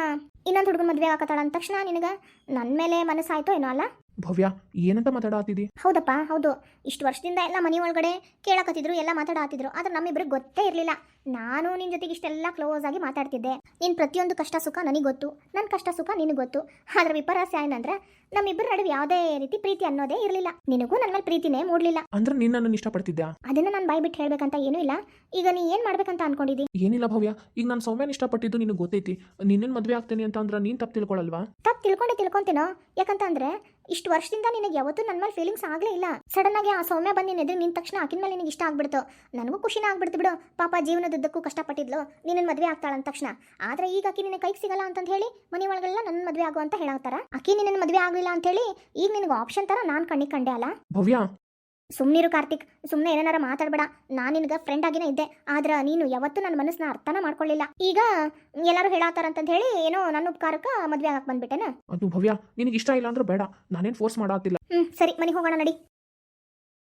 ಇನ್ನೊಂದು ಹುಡುಗನ ಮದುವೆ ಆಗತ್ತಾಳ ಅಂದ ತಕ್ಷಣ ನಿನಗೆ ನನ್ನ ಮೇಲೆ ಮನಸ್ಸಾಯ್ತೋ ಏನೋ ಅಲ್ಲ? ಭವ್ಯ, ಏನಂತ ಮಾತಾಡತ್ತಿದಿ ಹೌದಪ್ಪ, ಹೌದು. ಇಷ್ಟು ವರ್ಷದಿಂದ ಎಲ್ಲ ಮನೆ ಒಳಗಡೆ ಕೇಳಕತ್ತಿದ್ರು, ಎಲ್ಲ ಮಾತಾಡತ್ತಿದ್ರು ಆದ್ರೆ ನಮ್ಮಿಬ್ರಿಗೆ ಗೊತ್ತೇ ಇರಲಿಲ್ಲ. ನಾನು ನಿನ್ನ ಜೊತೆಗೆ ಇಷ್ಟೆಲ್ಲ ಕ್ಲೋಸ್ ಆಗಿ ಮಾತಾಡ್ತಿದ್ದೆ. ನಿನ್ ಪ್ರತಿಯೊಂದು ಕಷ್ಟ ಸುಖ ನನಗೆ ಗೊತ್ತು. ನನ್ನ ಕಷ್ಟ ಸುಖ ನಿನಗೆ ಗೊತ್ತು. ಆದ್ರೆ ವಿಪರ್ಯಾಸ ಏನಂದ್ರೆ ನಮ್ಮಿಬ್ಬರ ನಡುವೆ ಯಾವುದೇ ರೀತಿ ಪ್ರೀತಿ ಅನ್ನೋದೇ ಇರಲಿಲ್ಲ. ನಿನಗೂ ನನ್ನ ಮೇಲೆ ಪ್ರೀತಿನೇ ಮೂಡಲಿಲ್ಲ. ಅಂದ್ರೆ ನೀನು ನನ್ನನ್ನು ಇಷ್ಟಪಡ್ತಿದ್ಯಾ? ಅದನ್ನ ನಾನು ಬಾಯ್ ಬಿಟ್ಟು ಹೇಳ್ಬೇಕಂತ ಏನೂ ಇಲ್ಲ. ಈಗ ನೀ ಏನ್ ಮಾಡ್ಬೇಕಂತ ಅನ್ಕೊಂಡಿದ್ದಿ ಏನಿಲ್ಲ ಭವ್ಯ. ಈಗ ನಾನು ಸೌಮ್ಯನ ಇಷ್ಟಪಟ್ಟಿದ್ದು ನಿನಗೆ ಗೊತ್ತೈತಿ. ನಿನ್ನ ಮದುವೆ ಆಗ್ತೇನೆ ಅಂತ ಅಂದ್ರೆ ನೀನು ತಪ್ಪು ತಿಳ್ಕೊಳಲ್ವಾ? ತಪ್ಪು ತಿಳ್ಕೊಂಡೆ ತಿಳ್ಕೊಂತೇನೋ? ಯಾಕಂತಂದ್ರೆ ಇಷ್ಟು ವರ್ಷದಿಂದ ನಿನಗೆ ಯಾವತ್ತೂ ನನ್ನ ಮೇಲೆ ಫೀಲಿಂಗ್ಸ್ ಆಗಲೇ ಇಲ್ಲ. ಸಡನ್ ಆಗಿ ಆ ಸೌಮ್ಯ ಬಂದು ನಿನ್ನ ಎದುರು ನಿಂತ ತಕ್ಷಣ ಆಕಿನ ಮೇಲೆ ನಿನಗೆ ಇಷ್ಟ ಆಗ್ಬಿಡ್ತು. ನನಗೂ ಖುಷಿನ ಆಗ್ಬಿಡ್ತು ಬಿಡು. ಪಾಪ ಜೀವನದುದ್ದಕ್ಕೂ ಕಷ್ಟಪಟ್ಟಿದ್ಲು. ನಿನ್ನ ಮದುವೆ ಆಗ್ತಾಳ ಅಂದ ತಕ್ಷಣ. ಆದ್ರೆ ಈಗ ಆಕಿ ನಿನ್ನ ಕೈಗೆ ಸಿಗಲ್ಲ ಅಂತ ಹೇಳಿ ಮನೆ ಒಳಗೆಲ್ಲ ನನ್ನ ಮದುವೆ ಆಗು ಅಂತ ಹೇಳಾತಾರ ಆಕಿ ನಿನ್ನ ಮದುವೆ ಆಗಲಿಲ್ಲ ಅಂತ ಹೇಳಿ ಈಗ ನಿನಗೆ ಆಪ್ಷನ್ ತರ ನಾನು ಕಣ್ಣಿಗೆ ಕಂಡೆ ಅಲ್ಲ? ಭವ್ಯ. ಸುಮ್ಮನಿರು ಕಾರ್ತಿಕ್ ಸುಮ್ಮನೆ ಏನಾರ ಮಾತಾಡ್ಬೇಡ. ನಾನು ನಿನಗೆ ಫ್ರೆಂಡ್ ಆಗಿನೇ ಇದ್ದೆ. ಆದ್ರೆ ನೀನು ಯಾವತ್ತೂ ನನ್ನ ಮನಸ್ಸನ್ನ ಅರ್ಥನ ಮಾಡ್ಕೊಳ್ಳಿಲ್ಲ. ಈಗ ಎಲ್ಲರೂ ಹೇಳಾತಾರ ಅಂತ ಹೇಳಿ ಏನೋ ನನ್ನ ಉಪಕಾರಕ್ಕೆ ಮದ್ವೆ ಆಗಕ್ಕೆ ಬಂದ್ಬಿಟ್ಟೆನ? ಅದು ಭವ್ಯ ನಿನಗೆ ಇಷ್ಟ ಇಲ್ಲ ಅಂದ್ರೆ ಬೇಡ. ನಾನೇನು ಫೋರ್ಸ್ ಮಾಡಾತಿಲ್ಲ. ಹ್ಞೂ ಸರಿ ಮನೆಗೆ ಹೋಗೋಣ ನಡಿ.